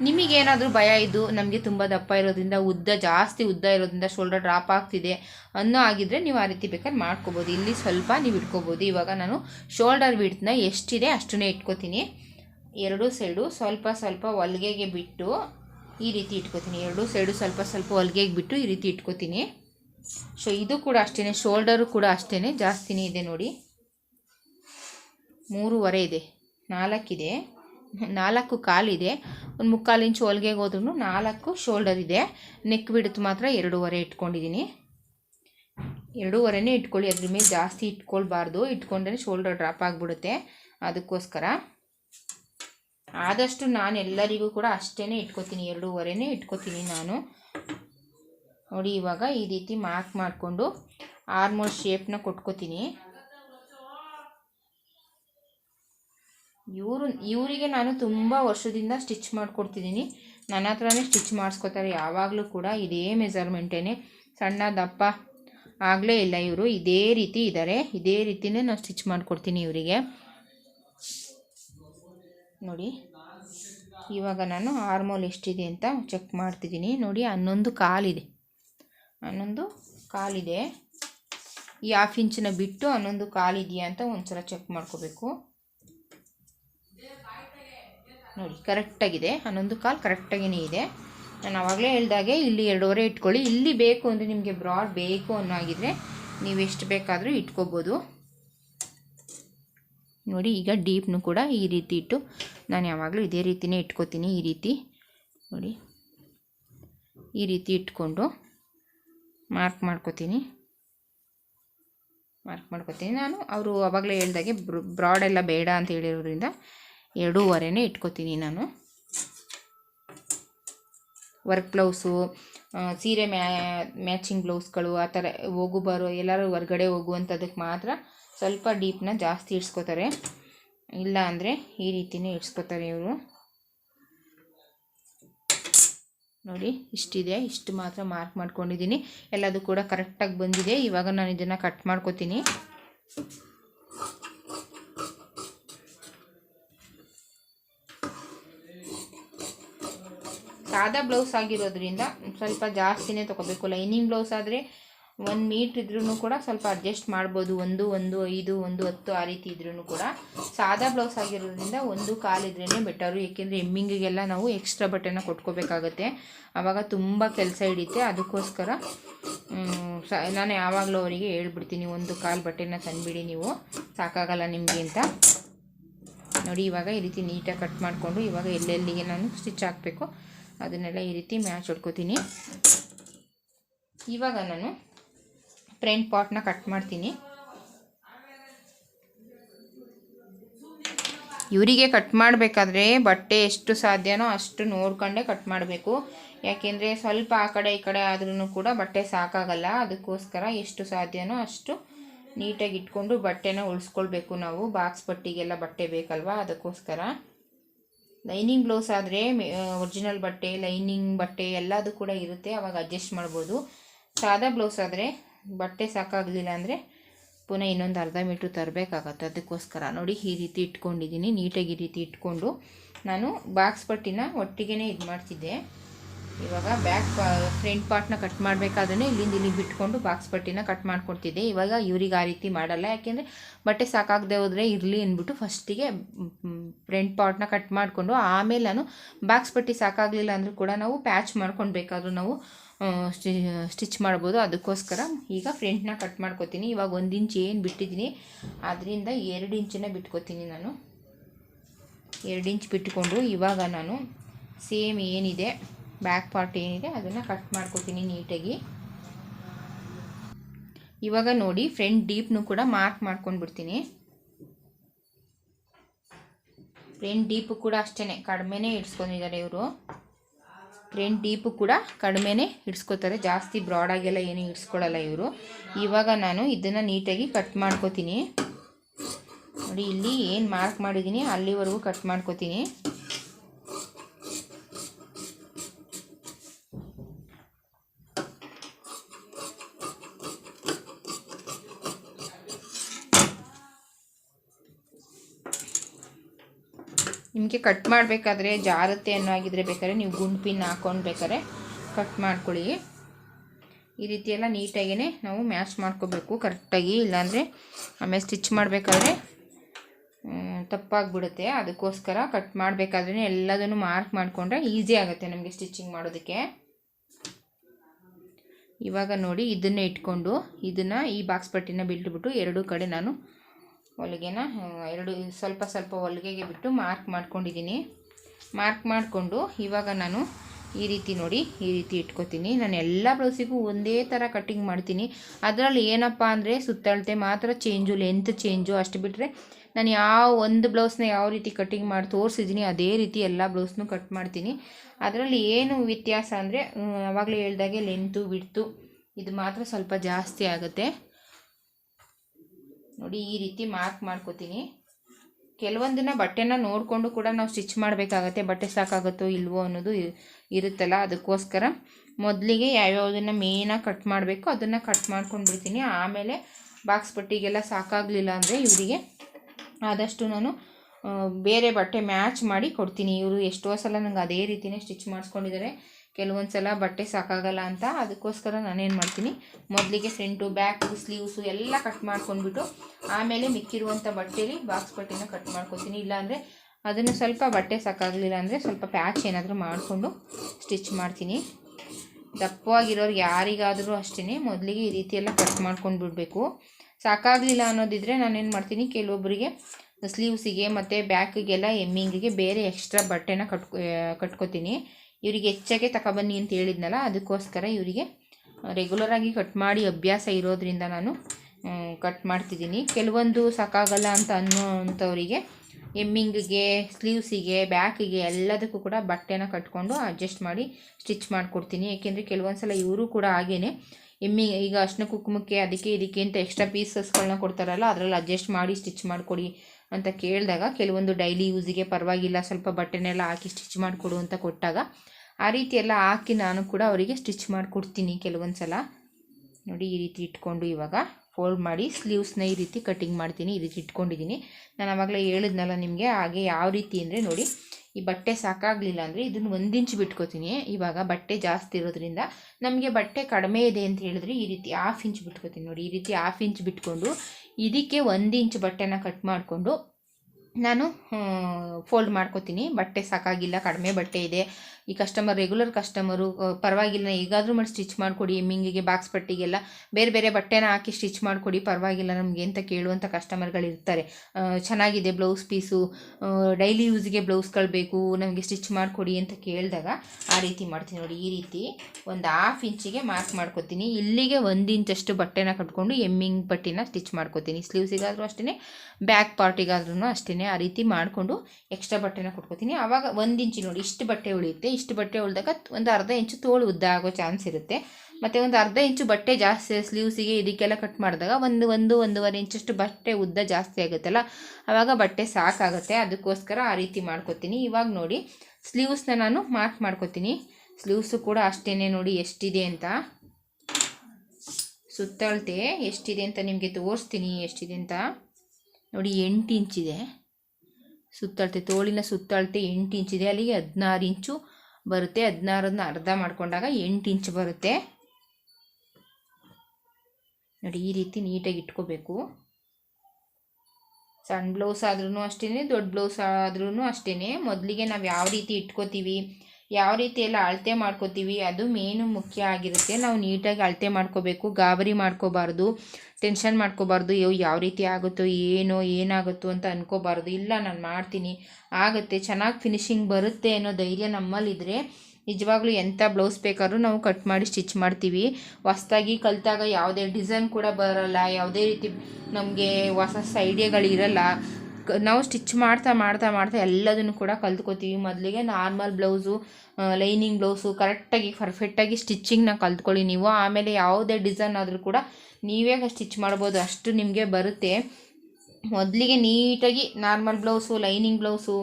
A: ನಿಮಗೇನಾದರೂ ಭಯ ಇದ್ದು, ನಮಗೆ ತುಂಬ ದಪ್ಪ ಇರೋದ್ರಿಂದ, ಉದ್ದ, ಜಾಸ್ತಿ ಉದ್ದ ಇರೋದ್ರಿಂದ ಶೋಲ್ಡರ್ ಡ್ರಾಪ್ ಆಗ್ತಿದೆ ಅನ್ನೋ ಆಗಿದ್ದರೆ ನೀವು ಆ ರೀತಿ ಬೇಕಾದ್ರೆ ಮಾಡ್ಕೋಬೋದು. ಇಲ್ಲಿ ಸ್ವಲ್ಪ ನೀವು ಇಟ್ಕೋಬೋದು. ಇವಾಗ ನಾನು ಶೋಲ್ಡರ್ ಬಿಡ್ತನ್ನ ಎಷ್ಟಿದೆ ಅಷ್ಟನ್ನೇ ಇಟ್ಕೋತೀನಿ. ಎರಡೂ ಸೈಡು ಸ್ವಲ್ಪ ಸ್ವಲ್ಪ ಹೊಲ್ಗೆಗೆ ಬಿಟ್ಟು ಈ ರೀತಿ ಇಟ್ಕೋತೀನಿ. ಎರಡೂ ಸೈಡು ಸ್ವಲ್ಪ ಸ್ವಲ್ಪ ಹೊಲ್ಗೆಗೆ ಬಿಟ್ಟು ಈ ರೀತಿ ಇಟ್ಕೋತೀನಿ. ಸೊ ಇದು ಕೂಡ ಅಷ್ಟೇ ಶೋಲ್ಡರು ಕೂಡ ಅಷ್ಟೇ ಜಾಸ್ತಿನೇ ಇದೆ ನೋಡಿ. ಮೂರುವರೆ ಇದೆ. ನಾಲ್ಕಿದೆ. ನಾಲ್ಕು ಕಾಲಿದೆ. ಒಂದು ಮುಕ್ಕಾಲು ಇಂಚು ಹೊಲ್ಗೆಗೆ ಹೋದ್ರೂ ನಾಲ್ಕು ಶೋಲ್ಡರ್ ಇದೆ. ನೆಕ್ ಬಿಡುತ್ತೆ ಮಾತ್ರ ಎರಡೂವರೆ ಇಟ್ಕೊಂಡಿದ್ದೀನಿ ಎರಡೂವರೆನೇ ಇಟ್ಕೊಳ್ಳಿ. ಅದ್ರ ಮೇಲೆ ಜಾಸ್ತಿ ಇಟ್ಕೊಳ್ಬಾರ್ದು. ಇಟ್ಕೊಂಡ್ರೆ ಶೋಲ್ಡರ್ ಡ್ರಾಪ್ ಆಗಿಬಿಡುತ್ತೆ ಅದಕ್ಕೋಸ್ಕರ. ಆದಷ್ಟು ನಾನು ಎಲ್ಲರಿಗೂ ಕೂಡ ಅಷ್ಟೇ ಇಟ್ಕೋತೀನಿ. ಎರಡೂವರೆನೇ ಇಟ್ಕೋತೀನಿ ನಾನು. ನೋಡಿ, ಇವಾಗ ಈ ರೀತಿ ಮಾರ್ಕ್ ಮಾಡಿಕೊಂಡು ಆರ್ಮೋಲ್ ಶೇಪ್ನ ಕೊಟ್ಕೋತೀನಿ. ಇವರು, ಇವರಿಗೆ ನಾನು ತುಂಬ ವರ್ಷದಿಂದ ಸ್ಟಿಚ್ ಮಾಡಿಕೊಡ್ತಿದ್ದೀನಿ. ನನ್ನ ಹತ್ರನೇ ಸ್ಟಿಚ್ ಮಾಡಿಸ್ಕೋತಾರೆ. ಯಾವಾಗಲೂ ಕೂಡ ಇದೇ ಮೆಜರ್ಮೆಂಟೇ ಸಣ್ಣ ದಪ್ಪ ಆಗಲೇ ಇಲ್ಲ ಇವರು. ಇದೇ ರೀತಿ ಇದ್ದಾರೆ ಇದೇ ರೀತಿನೇ ನಾನು ಸ್ಟಿಚ್ ಮಾಡಿಕೊಡ್ತೀನಿ ಇವರಿಗೆ. ನೋಡಿ, ಇವಾಗ ನಾನು ಆರ್ಮೋಲ್ ಎಷ್ಟಿದೆ ಅಂತ ಚೆಕ್ ಮಾಡ್ತಿದ್ದೀನಿ. ನೋಡಿ, ಹನ್ನೊಂದು ಕಾಲಿದೆ. ಹನ್ನೊಂದು ಕಾಲಿದೆ. ಈ ಹಾಫ್ ಇಂಚಿನ ಬಿಟ್ಟು ಹನ್ನೊಂದು ಕಾಲಿದೆಯಾ ಅಂತ ಒಂದ್ಸಲ ಚೆಕ್ ಮಾಡ್ಕೋಬೇಕು. ನೋಡಿ ಕರೆಕ್ಟಾಗಿದೆ ಹನ್ನೊಂದು ಕಾಲು ಕರೆಕ್ಟಾಗಿಯೇ ಇದೆ. ನಾನು ಆವಾಗಲೇ ಹೇಳ್ದಾಗೆ ಇಲ್ಲಿ ಎರಡೂವರೆ ಇಟ್ಕೊಳ್ಳಿ. ಇಲ್ಲಿ ಬೇಕು ಅಂದರೆ ನಿಮಗೆ ಬ್ರಾಡ್ ಬೇಕು ಅನ್ನೋ ಆಗಿದ್ರೆ ನೀವು ಎಷ್ಟು ಬೇಕಾದರೂ ಇಟ್ಕೋಬೋದು. ನೋಡಿ, ಈಗ ಡೀಪ್ನು ಕೂಡ ಈ ರೀತಿ ಇಟ್ಟು ನಾನು ಯಾವಾಗಲೂ ಇದೇ ರೀತಿನೇ ಇಟ್ಕೋತೀನಿ ಈ ರೀತಿ. ನೋಡಿ, ಈ ರೀತಿ ಇಟ್ಕೊಂಡು ಮಾರ್ಕ್ ಮಾಡ್ಕೋತೀನಿ. ಮಾರ್ಕ್ ಮಾಡ್ಕೋತೀನಿ. ನಾನು ಅವರು ಅವಾಗಲೇ ಹೇಳ್ದಾಗೆ ಬ್ರಾಡ್ ಎಲ್ಲ ಬೇಡ ಅಂತ ಹೇಳಿರೋದ್ರಿಂದ ಎರಡೂವರೆನೇ ಇಟ್ಕೋತೀನಿ ನಾನು. ವರ್ಕ್ ಬ್ಲೌಸು ಸೀರೆ ಮ್ಯಾ ಮ್ಯಾಚಿಂಗ್ ಬ್ಲೌಸ್ಗಳು ಆ ಥರ ಹೋಗು ಬರೋ, ಎಲ್ಲರೂ ಹೊರ್ಗಡೆ ಹೋಗುವಂಥದ್ದಕ್ಕೆ ಮಾತ್ರ ಸ್ವಲ್ಪ ಡೀಪ್ನ ಜಾಸ್ತಿ ಇಡ್ಸ್ಕೊತಾರೆ ಇಲ್ಲ ಅಂದರೆ ಈ ರೀತಿಯೇ ಇಡ್ಸ್ಕೊತಾರೆ ಇವರು. ನೋಡಿ, ಇಷ್ಟಿದೆ. ಇಷ್ಟು ಮಾತ್ರ ಮಾರ್ಕ್ ಮಾಡ್ಕೊಂಡಿದ್ದೀನಿ. ಎಲ್ಲದು ಕೂಡ ಕರೆಕ್ಟಾಗಿ ಬಂದಿದೆ. ಇವಾಗ ನಾನು ಇದನ್ನು ಕಟ್ ಮಾಡ್ಕೋತೀನಿ. ಸಾದಾ ಬ್ಲೌಸ್ ಆಗಿರೋದ್ರಿಂದ ಸ್ವಲ್ಪ ಜಾಸ್ತಿನೇ ತೊಗೋಬೇಕು. ಲೈನಿಂಗ್ ಬ್ಲೌಸ್ ಆದರೆ ಒಂದು ಮೀಟ್ರ್ ಇದ್ರೂ ಕೂಡ ಸ್ವಲ್ಪ ಅಡ್ಜಸ್ಟ್ ಮಾಡ್ಬೋದು. ಒಂದು ಒಂದು, ಐದು, ಒಂದು, ಹತ್ತು ಆ ರೀತಿ ಇದ್ರೂ ಕೂಡ. ಸಾದಾ ಬ್ಲೌಸ್ ಆಗಿರೋದ್ರಿಂದ ಒಂದು ಕಾಲಿದ್ರೇ ಬೆಟರು ಏಕೆಂದರೆ ಎಮ್ಮಿಂಗಿಗೆಲ್ಲ ನಾವು ಎಕ್ಸ್ಟ್ರಾ ಬಟ್ಟೆನ ಕೊಟ್ಕೋಬೇಕಾಗತ್ತೆ. ಆವಾಗ ತುಂಬ ಕೆಲಸ ಹಿಡಿಯುತ್ತೆ. ಅದಕ್ಕೋಸ್ಕರ ಸ, ನಾನು ಯಾವಾಗಲೂ ಅವರಿಗೆ ಹೇಳ್ಬಿಡ್ತೀನಿ, ಒಂದು ಕಾಲು ಬಟ್ಟೆನ ತಂದುಬಿಡಿ ನೀವು. ಸಾಕಾಗಲ್ಲ ನಿಮಗೆ ಅಂತ. ನೋಡಿ, ಇವಾಗ ಈ ರೀತಿ ನೀಟಾಗಿ ಕಟ್ ಮಾಡಿಕೊಂಡು ಇವಾಗ ಎಲ್ಲೆಲ್ಲಿಗೆ ನಾನು ಸ್ಟಿಚ್ ಹಾಕಬೇಕು, ಅದನ್ನೆಲ್ಲ ಈ ರೀತಿ ಮ್ಯಾಚ್ ಹೊಡ್ಕೋತೀನಿ. ಇವಾಗ ನಾನು ಫ್ರಂಟ್ ಪಾಟ್ನ ಕಟ್ ಮಾಡ್ತೀನಿ. ಇವರಿಗೆ ಕಟ್ ಮಾಡಬೇಕಾದ್ರೆ ಬಟ್ಟೆ ಎಷ್ಟು ಸಾಧ್ಯನೋ ಅಷ್ಟು ನೋಡ್ಕೊಂಡೇ ಕಟ್ ಮಾಡಬೇಕು. ಯಾಕೆಂದರೆ ಸ್ವಲ್ಪ ಆ ಕಡೆ ಈ ಕಡೆ ಆದ್ರೂ ಕೂಡ ಬಟ್ಟೆ ಸಾಕಾಗಲ್ಲ. ಅದಕ್ಕೋಸ್ಕರ ಎಷ್ಟು ಸಾಧ್ಯನೋ ಅಷ್ಟು ನೀಟಾಗಿ ಇಟ್ಕೊಂಡು ಬಟ್ಟೆನ ಉಳಿಸ್ಕೊಳ್ಬೇಕು ನಾವು. ಬಾಕ್ಸ್ ಪಟ್ಟಿಗೆಲ್ಲ ಬಟ್ಟೆ ಬೇಕಲ್ವಾ? ಅದಕ್ಕೋಸ್ಕರ. ಲೈನಿಂಗ್ ಬ್ಲೌಸ್ ಆದರೆ ಒರಿಜಿನಲ್ ಬಟ್ಟೆ, ಲೈನಿಂಗ್ ಬಟ್ಟೆ ಎಲ್ಲದು ಕೂಡ ಇರುತ್ತೆ. ಅವಾಗ ಅಡ್ಜಸ್ಟ್ ಮಾಡ್ಬೋದು. ಸಾದಾ ಬ್ಲೌಸ್ ಆದರೆ ಬಟ್ಟೆ ಸಾಕಾಗಲಿಲ್ಲ ಅಂದರೆ ಪುನಃ ಇನ್ನೊಂದು ಅರ್ಧ ಮೀಟ್ರ್ ತರಬೇಕಾಗತ್ತೆ. ಅದಕ್ಕೋಸ್ಕರ ನೋಡಿ ಈ ರೀತಿ ಇಟ್ಕೊಂಡಿದ್ದೀನಿ, ನೀಟಾಗಿ ಈ ರೀತಿ ಇಟ್ಕೊಂಡು ನಾನು ಬಾಕ್ಸ್ ಪಟ್ಟಿನ ಒಟ್ಟಿಗೆ ಇದು ಮಾಡ್ತಿದ್ದೆ ಇವಾಗ ಬ್ಯಾಕ್ ಫ್ರಂಟ್ ಪಾರ್ಟ್ನ ಕಟ್ ಮಾಡಬೇಕಾದ್ರೂ ಇಲ್ಲಿಂದ ಇಲ್ಲಿಗೆ ಬಿಟ್ಕೊಂಡು ಬಾಕ್ಸ್ ಪಟ್ಟಿನ ಕಟ್ ಮಾಡ್ಕೊಡ್ತಿದ್ದೆ. ಇವಾಗ ಇವ್ರಿಗೆ ಆ ರೀತಿ ಮಾಡಲ್ಲ. ಯಾಕೆಂದರೆ ಬಟ್ಟೆ ಸಾಕಾಗದೆ ಹೋದರೆ ಇರಲಿ ಅಂದ್ಬಿಟ್ಟು ಫಸ್ಟಿಗೆ ಫ್ರಂಟ್ ಪಾರ್ಟ್ನ ಕಟ್ ಮಾಡಿಕೊಂಡು ಆಮೇಲೆ ನಾನು ಬಾಕ್ಸ್ ಪಟ್ಟಿ ಸಾಕಾಗಲಿಲ್ಲ ಅಂದರೂ ಕೂಡ ನಾವು ಪ್ಯಾಚ್ ಮಾಡ್ಕೊಂಡು ನಾವು ಸ್ಟಿ ಸ್ಟಿಚ್ ಮಾಡ್ಬೋದು. ಅದಕ್ಕೋಸ್ಕರ ಈಗ ಫ್ರಂಟ್ನ ಕಟ್ ಮಾಡ್ಕೊತೀನಿ. ಇವಾಗ ಒಂದು ಇಂಚ್ ಏನು ಬಿಟ್ಟಿದ್ದೀನಿ ಅದರಿಂದ ಎರಡು ಇಂಚನ್ನ ಬಿಟ್ಕೋತೀನಿ ನಾನು. ಎರಡು ಇಂಚ್ ಬಿಟ್ಕೊಂಡು ಇವಾಗ ನಾನು ಸೇಮ್ ಏನಿದೆ. ಬ್ಯಾಕ್ ಪಾರ್ಟ್ ಏನಿದೆ, ಅದನ್ನು ಕಟ್ ಮಾಡ್ಕೊತೀನಿ ನೀಟಾಗಿ. ಇವಾಗ ನೋಡಿ ಫ್ರಂಟ್ ಡೀಪ್ನು ಕೂಡ ಮಾರ್ಕ್ ಮಾಡ್ಕೊಂಡು ಬಿಡ್ತೀನಿ. ಫ್ರಂಟ್ ಡೀಪು ಕೂಡ ಅಷ್ಟೇ ಕಡಿಮೆನೇ ಇಡ್ಸ್ಕೊಂಡಿದ್ದಾರೆ ಇವರು. ಫ್ರಂಟ್ ಡೀಪು ಕೂಡ ಕಡಿಮೆನೇ ಇಡ್ಸ್ಕೊತಾರೆ, ಜಾಸ್ತಿ ಬ್ರಾಡಾಗೆಲ್ಲ ಏನು ಹಿಡ್ಸ್ಕೊಳ್ಳಲ್ಲ ಇವರು. ಇವಾಗ ನಾನು ಇದನ್ನು ನೀಟಾಗಿ ಕಟ್ ಮಾಡ್ಕೋತೀನಿ. ನೋಡಿ, ಇಲ್ಲಿ ಏನು ಮಾರ್ಕ್ ಮಾಡಿದ್ದೀನಿ ಅಲ್ಲಿವರೆಗೂ ಕಟ್ ಮಾಡ್ಕೋತೀನಿ. ನಿಮಗೆ ಕಟ್ ಮಾಡಬೇಕಾದ್ರೆ ಜಾರುತ್ತೆ ಅನ್ನೋ ಆಗಿದ್ರೆ ಬೇಕಾದ್ರೆ ನೀವು ಗುಂಡು ಪಿನ್ ಹಾಕೊಂಡು ಬೇಕಾದ್ರೆ ಕಟ್ ಮಾಡ್ಕೊಳ್ಳಿ. ಈ ರೀತಿಯೆಲ್ಲ ನೀಟಾಗಿಯೇ ನಾವು ಮ್ಯಾಚ್ ಮಾಡ್ಕೋಬೇಕು. ಕರೆಕ್ಟಾಗಿ ಇಲ್ಲಾಂದರೆ ಆಮೇಲೆ ಸ್ಟಿಚ್ ಮಾಡಬೇಕಾದ್ರೆ ತಪ್ಪಾಗಿಬಿಡುತ್ತೆ. ಅದಕ್ಕೋಸ್ಕರ ಕಟ್ ಮಾಡಬೇಕಾದ್ರೆ ಎಲ್ಲದನ್ನು ಮಾರ್ಕ್ ಮಾಡಿಕೊಂಡ್ರೆ ಈಸಿ ಆಗುತ್ತೆ ನಮಗೆ ಸ್ಟಿಚಿಂಗ್ ಮಾಡೋದಕ್ಕೆ. ಇವಾಗ ನೋಡಿ ಇದನ್ನೇ ಇಟ್ಕೊಂಡು ಇದನ್ನು ಈ ಬಾಕ್ಸ್ ಪಟ್ಟಿನ ಬಿಲ್ಟ್ಬಿಟ್ಟು ಎರಡೂ ಕಡೆ ನಾನು ಹೊಲಿಗೆನ ಎರಡು ಸ್ವಲ್ಪ ಸ್ವಲ್ಪ ಹೊಲಿಗೆಗೆ ಬಿಟ್ಟು ಮಾರ್ಕ್ ಮಾಡ್ಕೊಂಡಿದ್ದೀನಿ. ಮಾರ್ಕ್ ಮಾಡಿಕೊಂಡು ಇವಾಗ ನಾನು ಈ ರೀತಿ ನೋಡಿ, ಈ ರೀತಿ ಇಟ್ಕೋತೀನಿ. ನಾನು ಎಲ್ಲ ಬ್ಲೌಸಿಗೂ ಒಂದೇ ಥರ ಕಟ್ಟಿಂಗ್ ಮಾಡ್ತೀನಿ. ಅದರಲ್ಲಿ ಏನಪ್ಪ ಅಂದರೆ ಸುತ್ತಳತೆ ಮಾತ್ರ ಚೇಂಜು ಲೆಂತ್ ಚೇಂಜು ಅಷ್ಟು ಬಿಟ್ಟರೆ ನಾನು ಯಾವ ಒಂದು ಬ್ಲೌಸ್ನ ಯಾವ ರೀತಿ ಕಟ್ಟಿಂಗ್ ಮಾಡಿ ತೋರಿಸಿದ್ದೀನಿ, ಅದೇ ರೀತಿ ಎಲ್ಲ ಬ್ಲೌಸ್ನೂ ಕಟ್ ಮಾಡ್ತೀನಿ. ಅದರಲ್ಲಿ ಏನು ವ್ಯತ್ಯಾಸ ಅಂದರೆ ಆವಾಗಲೇ ಹೇಳ್ದಾಗೆ ಲೆಂತು ಬಿಡ್ತು ಇದು ಮಾತ್ರ ಸ್ವಲ್ಪ ಜಾಸ್ತಿ ಆಗುತ್ತೆ. ನೋಡಿ, ಈ ರೀತಿ ಮಾರ್ಕ್ ಮಾಡ್ಕೋತೀನಿ. ಕೆಲವೊಂದನ್ನ ಬಟ್ಟೆನ ನೋಡಿಕೊಂಡು ಕೂಡ ನಾವು ಸ್ಟಿಚ್ ಮಾಡಬೇಕಾಗತ್ತೆ. ಬಟ್ಟೆ ಸಾಕಾಗುತ್ತೋ ಇಲ್ವೋ ಅನ್ನೋದು ಇರುತ್ತಲ್ಲ, ಅದಕ್ಕೋಸ್ಕರ. ಮೊದಲಿಗೆ ಯಾವ್ಯಾವುದನ್ನು ಮೇಯ್ನಾಗಿ ಕಟ್ ಮಾಡಬೇಕು ಅದನ್ನು ಕಟ್ ಮಾಡ್ಕೊಂಡು ಬಿಡ್ತೀನಿ ಆಮೇಲೆ ಬಾಕ್ಸ್ ಪಟ್ಟಿಗೆಲ್ಲ ಸಾಕಾಗಲಿಲ್ಲ ಅಂದರೆ ಇವರಿಗೆ ಆದಷ್ಟು ನಾನು ಬೇರೆ ಬಟ್ಟೆ ಮ್ಯಾಚ್ ಮಾಡಿ ಕೊಡ್ತೀನಿ. ಇವರು ಎಷ್ಟೋ ಸಲ ನಂಗೆ ಅದೇ ರೀತಿಯೇ ಸ್ಟಿಚ್ ಮಾಡಿಸ್ಕೊಂಡಿದ್ದಾರೆ ಕೆಲವೊಂದು ಸಲ ಬಟ್ಟೆ ಸಾಕಾಗಲ್ಲ ಅಂತ ಅದಕ್ಕೋಸ್ಕರ ನಾನೇನು ಮಾಡ್ತೀನಿ, ಮೊದಲಿಗೆ ಫ್ರಂಟು ಬ್ಯಾಕು ಸ್ಲೀವ್ಸು ಎಲ್ಲ ಕಟ್ ಮಾಡ್ಕೊಂಡ್ಬಿಟ್ಟು ಆಮೇಲೆ ಮಿಕ್ಕಿರುವಂಥ ಬಟ್ಟೆಲಿ ಬಾಕ್ಸ್ ಬಟ್ಟೆನ ಕಟ್ ಮಾಡ್ಕೊತೀನಿ. ಇಲ್ಲಾಂದರೆ ಅದನ್ನು ಸ್ವಲ್ಪ ಬಟ್ಟೆ ಸಾಕಾಗಲಿಲ್ಲ ಅಂದರೆ ಸ್ವಲ್ಪ ಪ್ಯಾಚ್ ಏನಾದರೂ ಮಾಡಿಕೊಂಡು ಸ್ಟಿಚ್ ಮಾಡ್ತೀನಿ. ದಪ್ಪವಾಗಿರೋರು ಯಾರಿಗಾದರೂ ಅಷ್ಟೇ ಮೊದಲಿಗೆ ಈ ರೀತಿಯೆಲ್ಲ ಕಟ್ ಮಾಡ್ಕೊಂಡು ಬಿಡಬೇಕು ಸಾಕಾಗಲಿಲ್ಲ ಅನ್ನೋದಿದ್ರೆ ನಾನೇನು ಮಾಡ್ತೀನಿ ಕೆಲವೊಬ್ಬರಿಗೆ ಸ್ಲೀವ್ಸಿಗೆ ಮತ್ತು ಬ್ಯಾಕಿಗೆಲ್ಲ ಎಮ್ಮಿಂಗಿಗೆ ಬೇರೆ ಎಕ್ಸ್ಟ್ರಾ ಬಟ್ಟೆನ ಕಟ್ಕೊ ಕಟ್ಕೋತೀನಿ. ಇವರಿಗೆ ಹೆಚ್ಚಾಗೆ ತಗೊಬನ್ನಿ ಅಂತ ಹೇಳಿದ್ನಲ್ಲ, ಅದಕ್ಕೋಸ್ಕರ ಇವರಿಗೆ ರೆಗ್ಯುಲರಾಗಿ ಕಟ್ ಮಾಡಿ ಅಭ್ಯಾಸ ಇರೋದ್ರಿಂದ ನಾನು ಕಟ್ ಮಾಡ್ತಿದ್ದೀನಿ. ಕೆಲವೊಂದು ಸಾಕಾಗಲ್ಲ ಅಂತ ಅನ್ನೋ ಅಂಥವರಿಗೆ ಎಮ್ಮಿಂಗಿಗೆ ಸ್ಲೀವ್ಸಿಗೆ ಬ್ಯಾಕಿಗೆ ಎಲ್ಲದಕ್ಕೂ ಕೂಡ ಬಟ್ಟೆನ ಕಟ್ಕೊಂಡು ಅಡ್ಜಸ್ಟ್ ಮಾಡಿ ಸ್ಟಿಚ್ ಮಾಡಿಕೊಡ್ತೀನಿ. ಏಕೆಂದರೆ ಕೆಲವೊಂದು ಸಲ ಇವರು ಕೂಡ ಹಾಗೇ ಎಮ್ಮಿ ಈಗ ಅರ್ಶಿನ ಕುಂಕುಮಕ್ಕೆ ಅದಕ್ಕೆ ಇದಕ್ಕೆ ಅಂತ ಎಕ್ಸ್ಟ್ರಾ ಪೀಸಸ್ಗಳನ್ನ ಕೊಡ್ತಾರಲ್ಲ, ಅದರಲ್ಲಿ ಅಡ್ಜಸ್ಟ್ ಮಾಡಿ ಸ್ಟಿಚ್ ಮಾಡಿಕೊಡಿ ಅಂತ ಕೇಳಿದಾಗ, ಕೆಲವೊಂದು ಡೈಲಿ ಯೂಸಿಗೆ ಪರವಾಗಿಲ್ಲ, ಸ್ವಲ್ಪ ಬಟ್ಟೆನೆಲ್ಲ ಹಾಕಿ ಸ್ಟಿಚ್ ಮಾಡಿಕೊಡು ಅಂತ ಕೊಟ್ಟಾಗ ಆ ರೀತಿ ಎಲ್ಲ ಹಾಕಿ ನಾನು ಕೂಡ ಅವರಿಗೆ ಸ್ಟಿಚ್ ಮಾಡಿಕೊಡ್ತೀನಿ ಕೆಲವೊಂದು ಸಲ ನೋಡಿ, ಈ ರೀತಿ ಇಟ್ಕೊಂಡು ಇವಾಗ ಫೋಲ್ಡ್ ಮಾಡಿ ಸ್ಲೀವ್ಸ್ನ ಈ ರೀತಿ ಕಟ್ಟಿಂಗ್ ಮಾಡ್ತೀನಿ, ಈ ರೀತಿ ಇಟ್ಕೊಂಡಿದ್ದೀನಿ. ನಾನು ಆವಾಗಲೇ ಹೇಳಿದ್ನಲ್ಲ ನಿಮಗೆ, ಹಾಗೆ ಯಾವ ರೀತಿ ಅಂದರೆ ನೋಡಿ, ಈ ಬಟ್ಟೆ ಸಾಕಾಗಲಿಲ್ಲ ಅಂದರೆ ಇದನ್ನು ಒಂದು ಇಂಚ್ ಬಿಟ್ಕೋತೀನಿ. ಇವಾಗ ಬಟ್ಟೆ ಜಾಸ್ತಿ ಇರೋದ್ರಿಂದ ನಮಗೆ ಬಟ್ಟೆ ಕಡಿಮೆ ಇದೆ ಅಂತ ಹೇಳಿದ್ರೆ ಈ ರೀತಿ ಹಾಫ್ ಇಂಚ್ ಬಿಟ್ಕೋತೀನಿ. ನೋಡಿ, ಈ ರೀತಿ ಹಾಫ್ ಇಂಚ್ ಬಿಟ್ಕೊಂಡು ಇದಕ್ಕೆ ಒಂದು ಇಂಚ್ ಬಟ್ಟೆನ ಕಟ್ ಮಾಡಿಕೊಂಡು ನಾನು ಫೋಲ್ಡ್ ಮಾಡ್ಕೋತೀನಿ. ಬಟ್ಟೆ ಸಾಕಾಗಿಲ್ಲ, ಕಡಿಮೆ ಬಟ್ಟೆ ಇದೆ ಈ ಕಸ್ಟಮರ್ ರೆಗ್ಯುಲರ್ ಕಸ್ಟಮರು ಪರವಾಗಿಲ್ಲ ಈಗಾದರೂ ಮಾಡಿ ಸ್ಟಿಚ್ ಮಾಡಿಕೊಡಿ ಎಮ್ಮಿಂಗಿಗೆ ಬಾಕ್ಸ್ ಪಟ್ಟಿಗೆಲ್ಲ ಬೇರೆ ಬೇರೆ ಬಟ್ಟೆನ ಹಾಕಿ ಸ್ಟಿಚ್ ಮಾಡಿಕೊಡಿ ಪರವಾಗಿಲ್ಲ ನಮಗೆ ಅಂತ ಕೇಳುವಂಥ ಕಸ್ಟಮರ್ಗಳು ಇರ್ತಾರೆ. ಆ, ಚೆನ್ನಾಗಿದೆ ಬ್ಲೌಸ್ ಪೀಸು ಡೈಲಿ ಯೂಸ್ಗೆ ಬ್ಲೌಸ್ಗಳು ಬೇಕು ನಮಗೆ ಸ್ಟಿಚ್ ಮಾಡಿಕೊಡಿ ಅಂತ ಕೇಳಿದಾಗ ಆ ರೀತಿ ಮಾಡ್ತೀನಿ ನೋಡಿ ಈ ರೀತಿ ಒಂದು ಹಾಫ್ ಇಂಚಿಗೆ ಮಾರ್ಕ್ ಮಾಡ್ಕೊತೀನಿ. ಇಲ್ಲಿಗೆ ಒಂದು ಇಂಚಷ್ಟು ಬಟ್ಟೆನ ಕಟ್ಕೊಂಡು ಎಮ್ಮಿಂಗ್ ಪಟ್ಟಿನ ಸ್ಟಿಚ್ ಮಾಡ್ಕೊತೀನಿ. ಸ್ಲೀವ್ಸಿಗಾದರೂ ಅಷ್ಟೇ ಬ್ಯಾಕ್ ಪಾರ್ಟಿಗಾದ್ರೂ ಅಷ್ಟೇ ಆ ರೀತಿ ಮಾಡಿಕೊಂಡು ಎಕ್ಸ್ಟ್ರಾ ಬಟ್ಟೆನ ಕೊಟ್ಕೋತೀನಿ. ಆವಾಗ ಒಂದು ಇಂಚು ನೋಡಿ ಇಷ್ಟು ಬಟ್ಟೆ ಉಳಿಯುತ್ತೆ ಇಷ್ಟು ಬಟ್ಟೆ ಉಳಿದಾಗ ಒಂದು ಅರ್ಧ ಇಂಚು ತೋಳು ಉದ್ದ ಆಗೋ ಚಾನ್ಸ್ ಇರುತ್ತೆ. ಮತ್ತು ಒಂದು ಅರ್ಧ ಇಂಚು ಬಟ್ಟೆ ಜಾಸ್ತಿ ಸ್ಲೀವ್ಸಿಗೆ ಇದಕ್ಕೆಲ್ಲ ಕಟ್ ಮಾಡಿದಾಗ ಒಂದು ಒಂದು, ಒಂದೂವರೆ ಇಂಚಷ್ಟು ಬಟ್ಟೆ ಉದ್ದ ಜಾಸ್ತಿ ಆಗುತ್ತಲ್ಲ? ಆವಾಗ ಬಟ್ಟೆ ಸಾಕಾಗುತ್ತೆ. ಅದಕ್ಕೋಸ್ಕರ ಆ ರೀತಿ ಮಾಡ್ಕೊತೀನಿ. ಇವಾಗ ನೋಡಿ ಸ್ಲೀವ್ಸ್ನ ನಾನು ಮಾರ್ಕ್ ಮಾಡ್ಕೊತೀನಿ. ಸ್ಲೀವ್ಸು ಕೂಡ ಅಷ್ಟೇ ನೋಡಿ ಎಷ್ಟಿದೆ ಅಂತ. ಸುತ್ತಳತೆ, ಎಷ್ಟಿದೆ ಅಂತ ನಿಮಗೆ ತೋರಿಸ್ತೀನಿ. ಎಷ್ಟಿದೆ ಅಂತ. ನೋಡಿ, ಎಂಟು ಇಂಚಿದೆ. ಸುತ್ತಳತೆ, ತೋಳಿನ ಸುತ್ತಳತೆ ಎಂಟು ಇಂಚಿದೆ. ಅಲ್ಲಿಗೆ ಹದಿನಾರು ಇಂಚು ಬರುತ್ತೆ, ಹದಿನಾರನ್ನ ಅರ್ಧ ಮಾಡಿಕೊಂಡಾಗ ಎಂಟು ಇಂಚ್ ಬರುತ್ತೆ. ನೋಡಿ, ಈ ರೀತಿ ನೀಟಾಗಿ ಇಟ್ಕೋಬೇಕು. ಸಣ್ಣ ಬ್ಲೌಸ್ ಆದ್ರೂ ಅಷ್ಟೇ ದೊಡ್ಡ ಬ್ಲೌಸ್ ಆದ್ರೂ ಅಷ್ಟೇ ಮೊದಲಿಗೆ ನಾವು ಯಾವ ರೀತಿ ಇಟ್ಕೋತೀವಿ? ಯಾವ ರೀತಿ ಎಲ್ಲ ಅಳತೆ ಮಾಡ್ಕೋತೀವಿ, ಅದು ಮೇನು ಮುಖ್ಯ ಆಗಿರುತ್ತೆ. ನಾವು ನೀಟಾಗಿ ಅಳತೆ ಮಾಡ್ಕೋಬೇಕು, ಗಾಬರಿ ಮಾಡ್ಕೋಬಾರ್ದು ಟೆನ್ಷನ್ ಮಾಡ್ಕೋಬಾರ್ದು, ಅಯ್ಯೋ, ಯಾವ ರೀತಿ ಆಗುತ್ತೋ, ಏನೋ, ಏನಾಗುತ್ತೋ ಅಂತ ಅನ್ಕೋಬಾರ್ದು. ಇಲ್ಲ, ನಾನು ಮಾಡ್ತೀನಿ. ಆಗುತ್ತೆ, ಚೆನ್ನಾಗಿ ಫಿನಿಶಿಂಗ್ ಬರುತ್ತೆ ಅನ್ನೋ ಧೈರ್ಯ ನಮ್ಮಲ್ಲಿದ್ದರೆ ನಿಜವಾಗ್ಲೂ ಎಂಥ ಬ್ಲೌಸ್ ಬೇಕಾದ್ರೂ ನಾವು ಕಟ್ ಮಾಡಿ ಸ್ಟಿಚ್ ಮಾಡ್ತೀವಿ. ಹೊಸ್ದಾಗಿ ಕಲಿತಾಗ ಯಾವುದೇ ಡಿಸೈನ್ ಕೂಡ ಬರಲ್ಲ, ಯಾವುದೇ ರೀತಿ ನಮಗೆ ಹೊಸ ಹೊಸ ಕ- ನಾವು ಸ್ಟಿಚ್ ಮಾಡ್ತಾ ಮಾಡ್ತಾ ಮಾಡ್ತಾ ಎಲ್ಲದನ್ನು ಕೂಡ ಕಲ್ತ್ಕೋತೀವಿ. ಮೊದಲಿಗೆ ನಾರ್ಮಲ್ ಬ್ಲೌಸು ಲೈನಿಂಗ್ ಬ್ಲೌಸು, ಕರೆಕ್ಟಾಗಿ, ಪರ್ಫೆಕ್ಟಾಗಿ ಸ್ಟಿಚ್ಚಿಂಗ್ನ ಕಲ್ತ್ಕೊಳ್ಳಿ ನೀವು. ಆಮೇಲೆ ಯಾವುದೇ ಡಿಸೈನ್ ಆದರೂ ಕೂಡ ನೀವೇ ಸ್ಟಿಚ್ ಮಾಡ್ಬೋದು. ಅಷ್ಟು ನಿಮಗೆ ಬರುತ್ತೆ. ಮೊದಲಿಗೆ ನೀಟಾಗಿ ನಾರ್ಮಲ್ ಬ್ಲೌಸು, ಲೈನಿಂಗ್ ಬ್ಲೌಸು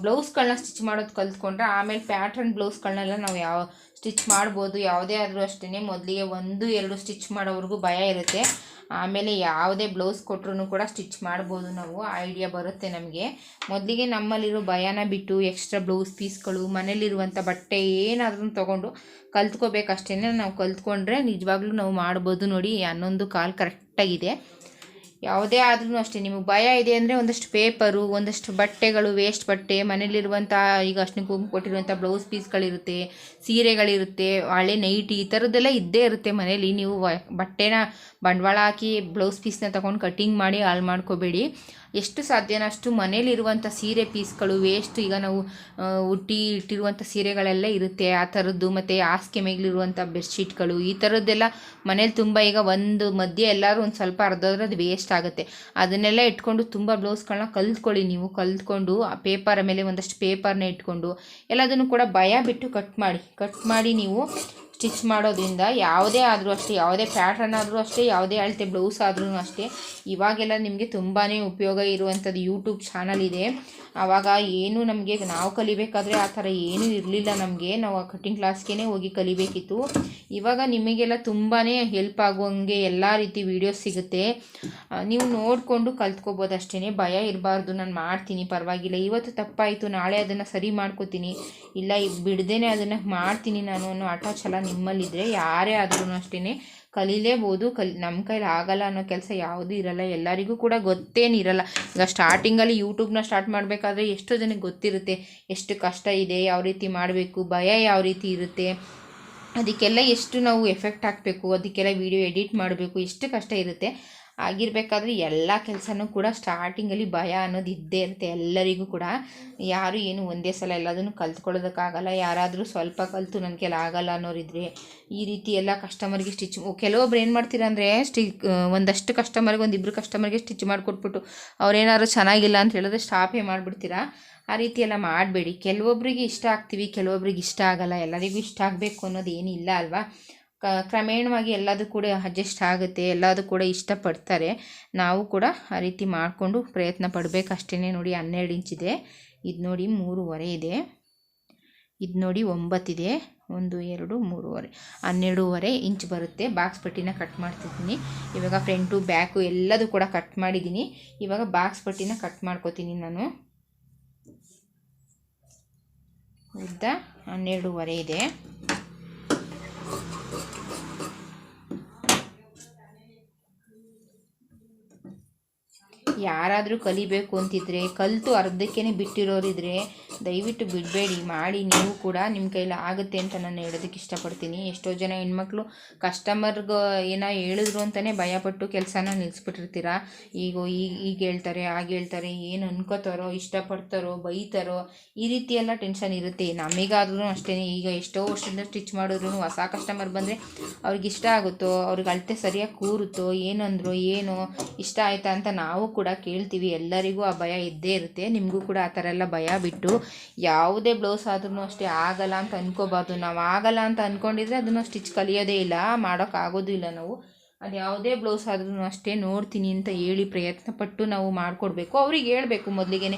A: ಬ್ಲೌಸ್ಗಳನ್ನ ಸ್ಟಿಚ್ ಮಾಡೋದು ಕಲ್ತ್ಕೊಂಡ್ರೆ ಆಮೇಲೆ ಪ್ಯಾಟ್ರನ್ ಬ್ಲೌಸ್ಗಳನ್ನೆಲ್ಲ ನಾವು ಯಾವ ಸ್ಟಿಚ್ ಮಾಡ್ಬೋದು, ಯಾವುದೇ ಆದರೂ ಅಷ್ಟೇ ಮೊದಲಿಗೆ ಒಂದು, ಎರಡು ಸ್ಟಿಚ್ ಮಾಡೋವ್ರಿಗೂ ಭಯ ಇರುತ್ತೆ. ಆಮೇಲೆ ಯಾವುದೇ ಬ್ಲೌಸ್ ಕೊಟ್ರೂ ಕೂಡ ಸ್ಟಿಚ್ ಮಾಡ್ಬೋದು ನಾವು. ಐಡಿಯಾ ಬರುತ್ತೆ ನಮಗೆ. ಮೊದಲಿಗೆ ನಮ್ಮಲ್ಲಿರೋ ಭಯನ ಬಿಟ್ಟು ಎಕ್ಸ್ಟ್ರಾ ಬ್ಲೌಸ್ ಪೀಸ್ಗಳು, ಮನೇಲಿರುವಂಥ ಬಟ್ಟೆ ಏನಾದ್ರೂ ತೊಗೊಂಡು ಕಲ್ತ್ಕೋಬೇಕಷ್ಟೇ ನಾವು ಕಲ್ತ್ಕೊಂಡ್ರೆ ನಿಜವಾಗ್ಲೂ ನಾವು ಮಾಡ್ಬೋದು ನೋಡಿ ಹನ್ನೊಂದು ಕಾಲು ಕರೆಕ್ಟಾಗಿದೆ ಯಾವುದೇ ಆದ್ರೂ ಅಷ್ಟೇ, ನಿಮಗೆ ಭಯ ಇದೆ ಅಂದರೆ ಒಂದಷ್ಟು ಪೇಪರು ಒಂದಷ್ಟು ಬಟ್ಟೆಗಳು ವೇಸ್ಟ್ ಬಟ್ಟೆ ಮನೇಲಿರುವಂಥ ಈಗ ಅಷ್ಟು ಕುಂಕುಮ ಕೊಟ್ಟಿರುವಂಥ ಬ್ಲೌಸ್ ಪೀಸ್ಗಳಿರುತ್ತೆ ಸೀರೆಗಳಿರುತ್ತೆ, ಹಳೆ ನೈಟಿ ಈ ಥರದ್ದೆಲ್ಲ ಇದ್ದೇ ಇರುತ್ತೆ ಮನೇಲಿ. ನೀವು ಬಟ್ಟೆನ ಬಂಡವಾಳ ಹಾಕಿ ಬ್ಲೌಸ್ ಪೀಸ್ನ ತಗೊಂಡು ಕಟಿಂಗ್ ಮಾಡಿ ಹಾಳು ಮಾಡ್ಕೋಬೇಡಿ. ಎಷ್ಟು ಸಾಧ್ಯನೋ? ಅಷ್ಟು ಮನೇಲಿರುವಂಥ ಸೀರೆ ಪೀಸ್ಗಳು ವೇಸ್ಟ್ ಈಗ ನಾವು ಹುಟ್ಟಿ ಇಟ್ಟಿರುವಂಥ ಸೀರೆಗಳೆಲ್ಲ ಇರುತ್ತೆ. ಆ ಥರದ್ದು ಮತ್ತು ಹಾಸಿಗೆ ಮೇಲಿರುವಂಥ ಬೆಡ್ಶೀಟ್ಗಳು ಈ ಥರದ್ದೆಲ್ಲ ಮನೇಲಿ ತುಂಬ ಈಗ ಒಂದು ಮಧ್ಯೆ ಎಲ್ಲರೂ ಒಂದು ಸ್ವಲ್ಪ ಅರ್ಧೋದ್ರೆ ಅದು ವೇಸ್ಟ್ ಆಗುತ್ತೆ. ಅದನ್ನೆಲ್ಲ ಇಟ್ಕೊಂಡು ತುಂಬ ಬ್ಲೌಸ್ಗಳನ್ನ ಕಲ್ತ್ಕೊಳ್ಳಿ ನೀವು. ಕಲ್ತ್ಕೊಂಡು ಆ ಪೇಪರ್ ಮೇಲೆ ಒಂದಷ್ಟು ಪೇಪರ್ನ ಇಟ್ಕೊಂಡು ಎಲ್ಲದನ್ನು ಕೂಡ ಭಯ ಬಿಟ್ಟು ಕಟ್ ಮಾಡಿ. ಕಟ್ ಮಾಡಿ ನೀವು ಸ್ಟಿಚ್ ಮಾಡೋದ್ರಿಂದ ಯಾವುದೇ ಆದರೂ ಅಷ್ಟೇ, ಯಾವುದೇ ಪ್ಯಾಟ್ರನ್ ಆದರೂ ಅಷ್ಟೇ, ಯಾವುದೇ ಅಳತೆ ಬ್ಲೌಸ್ ಆದ್ರೂ ಅಷ್ಟೇ, ಇವಾಗೆಲ್ಲ ನಿಮಗೆ ತುಂಬಾ ಉಪಯೋಗ ಇರುವಂಥದ್ದು ಯೂಟ್ಯೂಬ್ ಚಾನಲ್ ಇದೆ. ಆವಾಗ ಏನು ನಮಗೆ, ನಾವು ಕಲಿಬೇಕಾದ್ರೆ ಆ ಥರ ಏನೂ ಇರಲಿಲ್ಲ ನಮಗೆ. ನಾವು ಆ ಕಟ್ಟಿಂಗ್ ಕ್ಲಾಸ್ಗೇ ಹೋಗಿ ಕಲಿಬೇಕಿತ್ತು. ಇವಾಗ ನಿಮಗೆಲ್ಲ ತುಂಬಾ ಹೆಲ್ಪ್ ಆಗುವಂಗೆ ಎಲ್ಲ ರೀತಿ ವೀಡಿಯೋಸ್ ಸಿಗುತ್ತೆ. ನೀವು ನೋಡಿಕೊಂಡು ಕಲ್ತ್ಕೋಬೋದು ಅಷ್ಟೇ ಭಯ ಇರಬಾರ್ದು, ನಾನು ಮಾಡ್ತೀನಿ, ಪರವಾಗಿಲ್ಲ. ಇವತ್ತು ತಪ್ಪಾಯಿತು, ನಾಳೆ ಅದನ್ನು ಸರಿ ಮಾಡ್ಕೋತೀನಿ. ಇಲ್ಲ, ಬಿಡ್ದೇನೆ ಅದನ್ನು ಮಾಡ್ತೀನಿ ನಾನು ಅನ್ನೋ ಹಠ ಛಲ ನಿಮ್ಮಲ್ಲಿದ್ದರೆ ಯಾರೇ ಆದ್ರೂ ಅಷ್ಟೇ ಕಲೀಲೇಬೋದು, ಕಲಿ ನಮ್ಮ ಕೈಲಿ ಆಗಲ್ಲ ಅನ್ನೋ ಕೆಲಸ ಯಾವುದೂ ಇರಲ್ಲ. ಎಲ್ಲರಿಗೂ ಕೂಡ ಗೊತ್ತೇನಿರಲ್ಲ. ಈಗ ಸ್ಟಾರ್ಟಿಂಗಲ್ಲಿ ಯೂಟ್ಯೂಬ್ನ ಸ್ಟಾರ್ಟ್ ಮಾಡಬೇಕಾದ್ರೆ ಎಷ್ಟೋ ಜನಕ್ಕೆ ಗೊತ್ತಿರುತ್ತೆ. ಎಷ್ಟು ಕಷ್ಟ ಇದೆ, ಯಾವ ರೀತಿ ಮಾಡಬೇಕು, ಭಯ ಯಾವ ರೀತಿ ಇರುತ್ತೆ. ಅದಕ್ಕೆಲ್ಲ ಎಷ್ಟು ನಾವು ಎಫೆಕ್ಟ್ ಹಾಕಬೇಕು, ಅದಕ್ಕೆಲ್ಲ ವೀಡಿಯೋ ಎಡಿಟ್ ಮಾಡಬೇಕು, ಎಷ್ಟು ಕಷ್ಟ ಇರುತ್ತೆ. ಆಗಿರಬೇಕಾದ್ರೆ ಎಲ್ಲ ಕೆಲಸನೂ ಕೂಡ ಸ್ಟಾರ್ಟಿಂಗಲ್ಲಿ ಭಯ ಅನ್ನೋದು ಇದ್ದೇ ಇರುತ್ತೆ ಎಲ್ಲರಿಗೂ ಕೂಡ. ಯಾರು ಏನು ಒಂದೇ ಸಲ ಎಲ್ಲದನ್ನು ಕಲ್ತ್ಕೊಳ್ಳೋದಕ್ಕಾಗಲ್ಲ, ಯಾರಾದರೂ ಸ್ವಲ್ಪ ಕಲಿತು ನನ್ನ ಕೆಲ ಆಗಲ್ಲ ಅನ್ನೋರಿದ್ರೆ ಈ ರೀತಿ ಎಲ್ಲ ಕಸ್ಟಮರ್ಗೆ ಸ್ಟಿಚ್ ಕೆಲವೊಬ್ರು ಏನು ಮಾಡ್ತೀರಾ ಅಂದರೆ ಸ್ಟಿ ಒಂದಷ್ಟು ಕಸ್ಟಮರ್ಗೆ ಒಂದಿಬ್ಬರು ಕಸ್ಟಮರ್ಗೆ ಸ್ಟಿಚ್ ಮಾಡಿಕೊಟ್ಬಿಟ್ಟು ಅವ್ರೇನಾದ್ರು ಚೆನ್ನಾಗಿಲ್ಲ ಅಂತ ಹೇಳಿದ್ರೆ ಸ್ಟಾಪೇ ಮಾಡಿಬಿಡ್ತೀರಾ? ಆ ರೀತಿ ಎಲ್ಲ ಮಾಡಬೇಡಿ. ಕೆಲವೊಬ್ಬರಿಗೆ ಇಷ್ಟ ಆಗ್ತೀವಿ, ಕೆಲವೊಬ್ರಿಗೆ ಇಷ್ಟ ಆಗಲ್ಲ, ಎಲ್ಲರಿಗೂ ಇಷ್ಟ ಆಗಬೇಕು ಅನ್ನೋದು ಏನಿಲ್ಲ ಅಲ್ವಾ? ಕ, ಕ್ರಮೇಣವಾಗಿ ಎಲ್ಲದೂ ಕೂಡ ಅಡ್ಜಸ್ಟ್ ಆಗುತ್ತೆ, ಎಲ್ಲದೂ ಕೂಡ ಇಷ್ಟಪಡ್ತಾರೆ. ನಾವು ಕೂಡ ಆ ರೀತಿ ಮಾಡಿಕೊಂಡು ಪ್ರಯತ್ನ ಪಡಬೇಕಷ್ಟೇ ನೋಡಿ, ಹನ್ನೆರಡು ಇಂಚಿದೆ ಇದು. ನೋಡಿ ಮೂರುವರೆ ಇದೆ. ಇದು ನೋಡಿ ಒಂಬತ್ತಿದೆ ಒಂದು, ಎರಡು, ಮೂರುವರೆ. ಹನ್ನೆರಡೂವರೆ ಇಂಚ್ ಬರುತ್ತೆ. ಬಾಕ್ಸ್ ಪಟ್ಟಿನ ಕಟ್ ಮಾಡ್ತಿದ್ದೀನಿ. ಇವಾಗ ಫ್ರಂಟು ಬ್ಯಾಕು ಎಲ್ಲದೂ ಕೂಡ ಕಟ್ ಮಾಡಿದ್ದೀನಿ. ಇವಾಗ ಬಾಕ್ಸ್ ಪಟ್ಟಿನ ಕಟ್ ಮಾಡ್ಕೋತೀನಿ ನಾನು. ಉದ್ದ ಹನ್ನೆರಡೂವರೆ ಇದೆ. ಯಾರಾದರೂ ಕಲಿಬೇಕು ಅಂತಿದ್ರೆ, ಕಲಿತು ಅರ್ಧಕ್ಕೇ ಬಿಟ್ಟಿರೋರಿದ್ರೆ ದಯವಿಟ್ಟು ಬಿಡಬೇಡಿ, ಮಾಡಿ ನೀವು ಕೂಡ ನಿಮ್ಮ ಕೈಲಿ ಆಗುತ್ತೆ ಅಂತ ನಾನು ಹೇಳೋದಕ್ಕೆ ಇಷ್ಟಪಡ್ತೀನಿ. ಎಷ್ಟೋ ಜನ ಹೆಣ್ಮಕ್ಳು ಕಸ್ಟಮರ್ಗೆ ಏನೋ ಹೇಳಿದ್ರು ಅಂತಲೇ ಭಯಪಟ್ಟು ಕೆಲಸನ ನಿಲ್ಲಿಸ್ಬಿಟ್ಟಿರ್ತೀರ ಈಗ ಈಗ ಈಗ ಹೇಳ್ತಾರೆ, ಆಗ ಹೇಳ್ತಾರೆ, ಏನು ಅನ್ಕೋತಾರೋ, ಇಷ್ಟಪಡ್ತಾರೋ, ಬೈತಾರೋ, ಈ ರೀತಿ ಎಲ್ಲ ಟೆನ್ಷನ್ ಇರುತ್ತೆ. ನಮಗಾದ್ರೂ ಅಷ್ಟೇ ಈಗ ಎಷ್ಟೋ ವರ್ಷದಿಂದ ಸ್ಟಿಚ್ ಮಾಡಿದ್ರು ಹೊಸ ಕಸ್ಟಮರ್ ಬಂದರೆ ಅವ್ರಿಗೆ ಇಷ್ಟ ಆಗುತ್ತೋ, ಅವ್ರಿಗೆ ಅಳತೆ ಸರಿಯಾಗಿ ಕೂರುತ್ತೋ, ಏನಂದ್ರು, ಏನು, ಇಷ್ಟ ಆಯ್ತಾ ಅಂತ ನಾವು ಕೂಡ ಕೇಳ್ತೀವಿ. ಎಲ್ಲರಿಗೂ ಆ ಭಯ ಇದ್ದೇ ಇರುತ್ತೆ. ನಿಮಗೂ ಕೂಡ ಆ ಥರ ಎಲ್ಲ ಭಯ ಬಿಟ್ಟು ಯಾವುದೇ ಬ್ಲೌಸ್ ಆದ್ರೂ ಅಷ್ಟೇ ಆಗಲ್ಲ ಅಂತ ಅಂದ್ಕೋಬಾರ್ದು ನಾವು ಆಗಲ್ಲ ಅಂತ ಅಂದ್ಕೊಂಡಿದ್ರೆ ಅದನ್ನು ಸ್ಟಿಚ್ ಕಲಿಯೋದೇ ಇಲ್ಲ. ಮಾಡೋಕ್ಕಾಗೋದು ಇಲ್ಲ ನಾವು. ಅದು ಯಾವುದೇ ಬ್ಲೌಸ್ ಆದ್ರೂ ಅಷ್ಟೇ ನೋಡ್ತೀನಿ ಅಂತ ಹೇಳಿ ಪ್ರಯತ್ನ ಪಟ್ಟು ನಾವು ಮಾಡಿಕೊಡ್ಬೇಕು. ಅವ್ರಿಗೆ ಹೇಳಬೇಕು ಮೊದಲಿಗೆ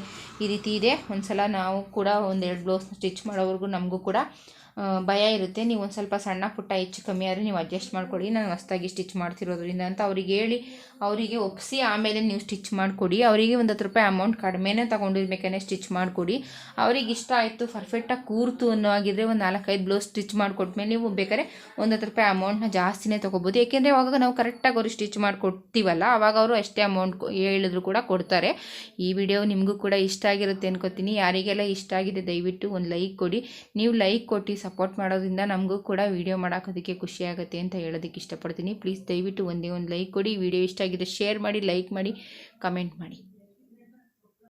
A: ಈ ರೀತಿ ಇದೆ. ಒಂದು ಸಲ ನಾವು ಕೂಡ ಒಂದೆರಡು ಬ್ಲೌಸ್ನ ಸ್ಟಿಚ್ ಮಾಡೋವರೆಗೂ ನಮಗೂ ಕೂಡ ಭಯ ಇರುತ್ತೆ. ನೀವು ಒಂದು ಸ್ವಲ್ಪ ಸಣ್ಣ ಪುಟ್ಟ ಹೆಚ್ಚು ಕಮ್ಮಿ ಆದರೆ ನೀವು ಅಡ್ಜಸ್ಟ್ ಮಾಡ್ಕೊಡಿ. ನಾನು ಹೊಸ್ದಾಗಿ ಸ್ಟಿಚ್ ಮಾಡ್ತಿರೋದ್ರಿಂದ ಅಂತ ಅವ್ರಿಗೆ ಹೇಳಿ ಅವರಿಗೆ ಒಪ್ಪಿಸಿ ಆಮೇಲೆ ನೀವು ಸ್ಟಿಚ್ ಮಾಡಿಕೊಡಿ. ಅವರಿಗೆ ಒಂದು ಹತ್ತು ರೂಪಾಯಿ ಅಮೌಂಟ್ ಕಡಿಮೆನೇ ತೊಗೊಂಡಿರ್ಬೇಕೇ ಸ್ಟಿಚ್ ಮಾಡಿಕೊಡಿ. ಅವ್ರಿಗೆ ಇಷ್ಟ ಆಯಿತು ಪರ್ಫೆಕ್ಟಾಗಿ ಕೂರ್ತು ಅನ್ನೋ ಆಗಿದ್ರೆ ಒಂದು ನಾಲ್ಕೈದು ಬ್ಲೌಸ್ ಸ್ಟಿಚ್ ಮಾಡಿಕೊಟ್ಮೇಲೆ ನೀವು ಬೇಕಾದ್ರೆ ಒಂದು ಹತ್ತು ರೂಪಾಯಿ ಅಮೌಂಟ್ನ ಜಾಸ್ತಿನೇ ತೊಗೋಬೋದು. ಏಕೆಂದರೆ ಅವಾಗ ನಾವು ಕರೆಕ್ಟಾಗಿ ಅವ್ರಿಗೆ ಸ್ಟಿಚ್ ಮಾಡಿಕೊಡ್ತೀವಲ್ಲ, ಅವಾಗ ಅವರು ಅಷ್ಟೇ ಅಮೌಂಟ್ ಹೇಳಿದ್ರು ಕೂಡ ಕೊಡ್ತಾರೆ. ಈ ವಿಡಿಯೋ ನಿಮಗೂ ಕೂಡ ಇಷ್ಟ ಆಗಿರುತ್ತೆ ಅನ್ಕೋತೀನಿ. ಯಾರಿಗೆಲ್ಲ ಇಷ್ಟ ಆಗಿದೆ ದಯವಿಟ್ಟು ಒಂದು ಲೈಕ್ ಕೊಡಿ. ನೀವು ಲೈಕ್ ಕೊಟ್ಟು ಸಪೋರ್ಟ್ ಮಾಡೋದ್ರಿಂದ ನಮಗೂ ಕೂಡ ವಿಡಿಯೋ ಮಾಡೋಕೋದಕ್ಕೆ ಖುಷಿಯಾಗುತ್ತೆ ಅಂತ ಹೇಳೋದಕ್ಕೆ ಇಷ್ಟಪಡ್ತೀನಿ. ಪ್ಲೀಸ್ ದಯವಿಟ್ಟು ಒಂದೇ ಒಂದು ಲೈಕ್ ಕೊಡಿ. ವಿಡಿಯೋ ಇಷ್ಟ ಆಗಿದೆ ಶೇರ್ ಮಾಡಿ ಲೈಕ್ ಮಾಡಿ ಕಮೆಂಟ್ ಮಾಡಿ.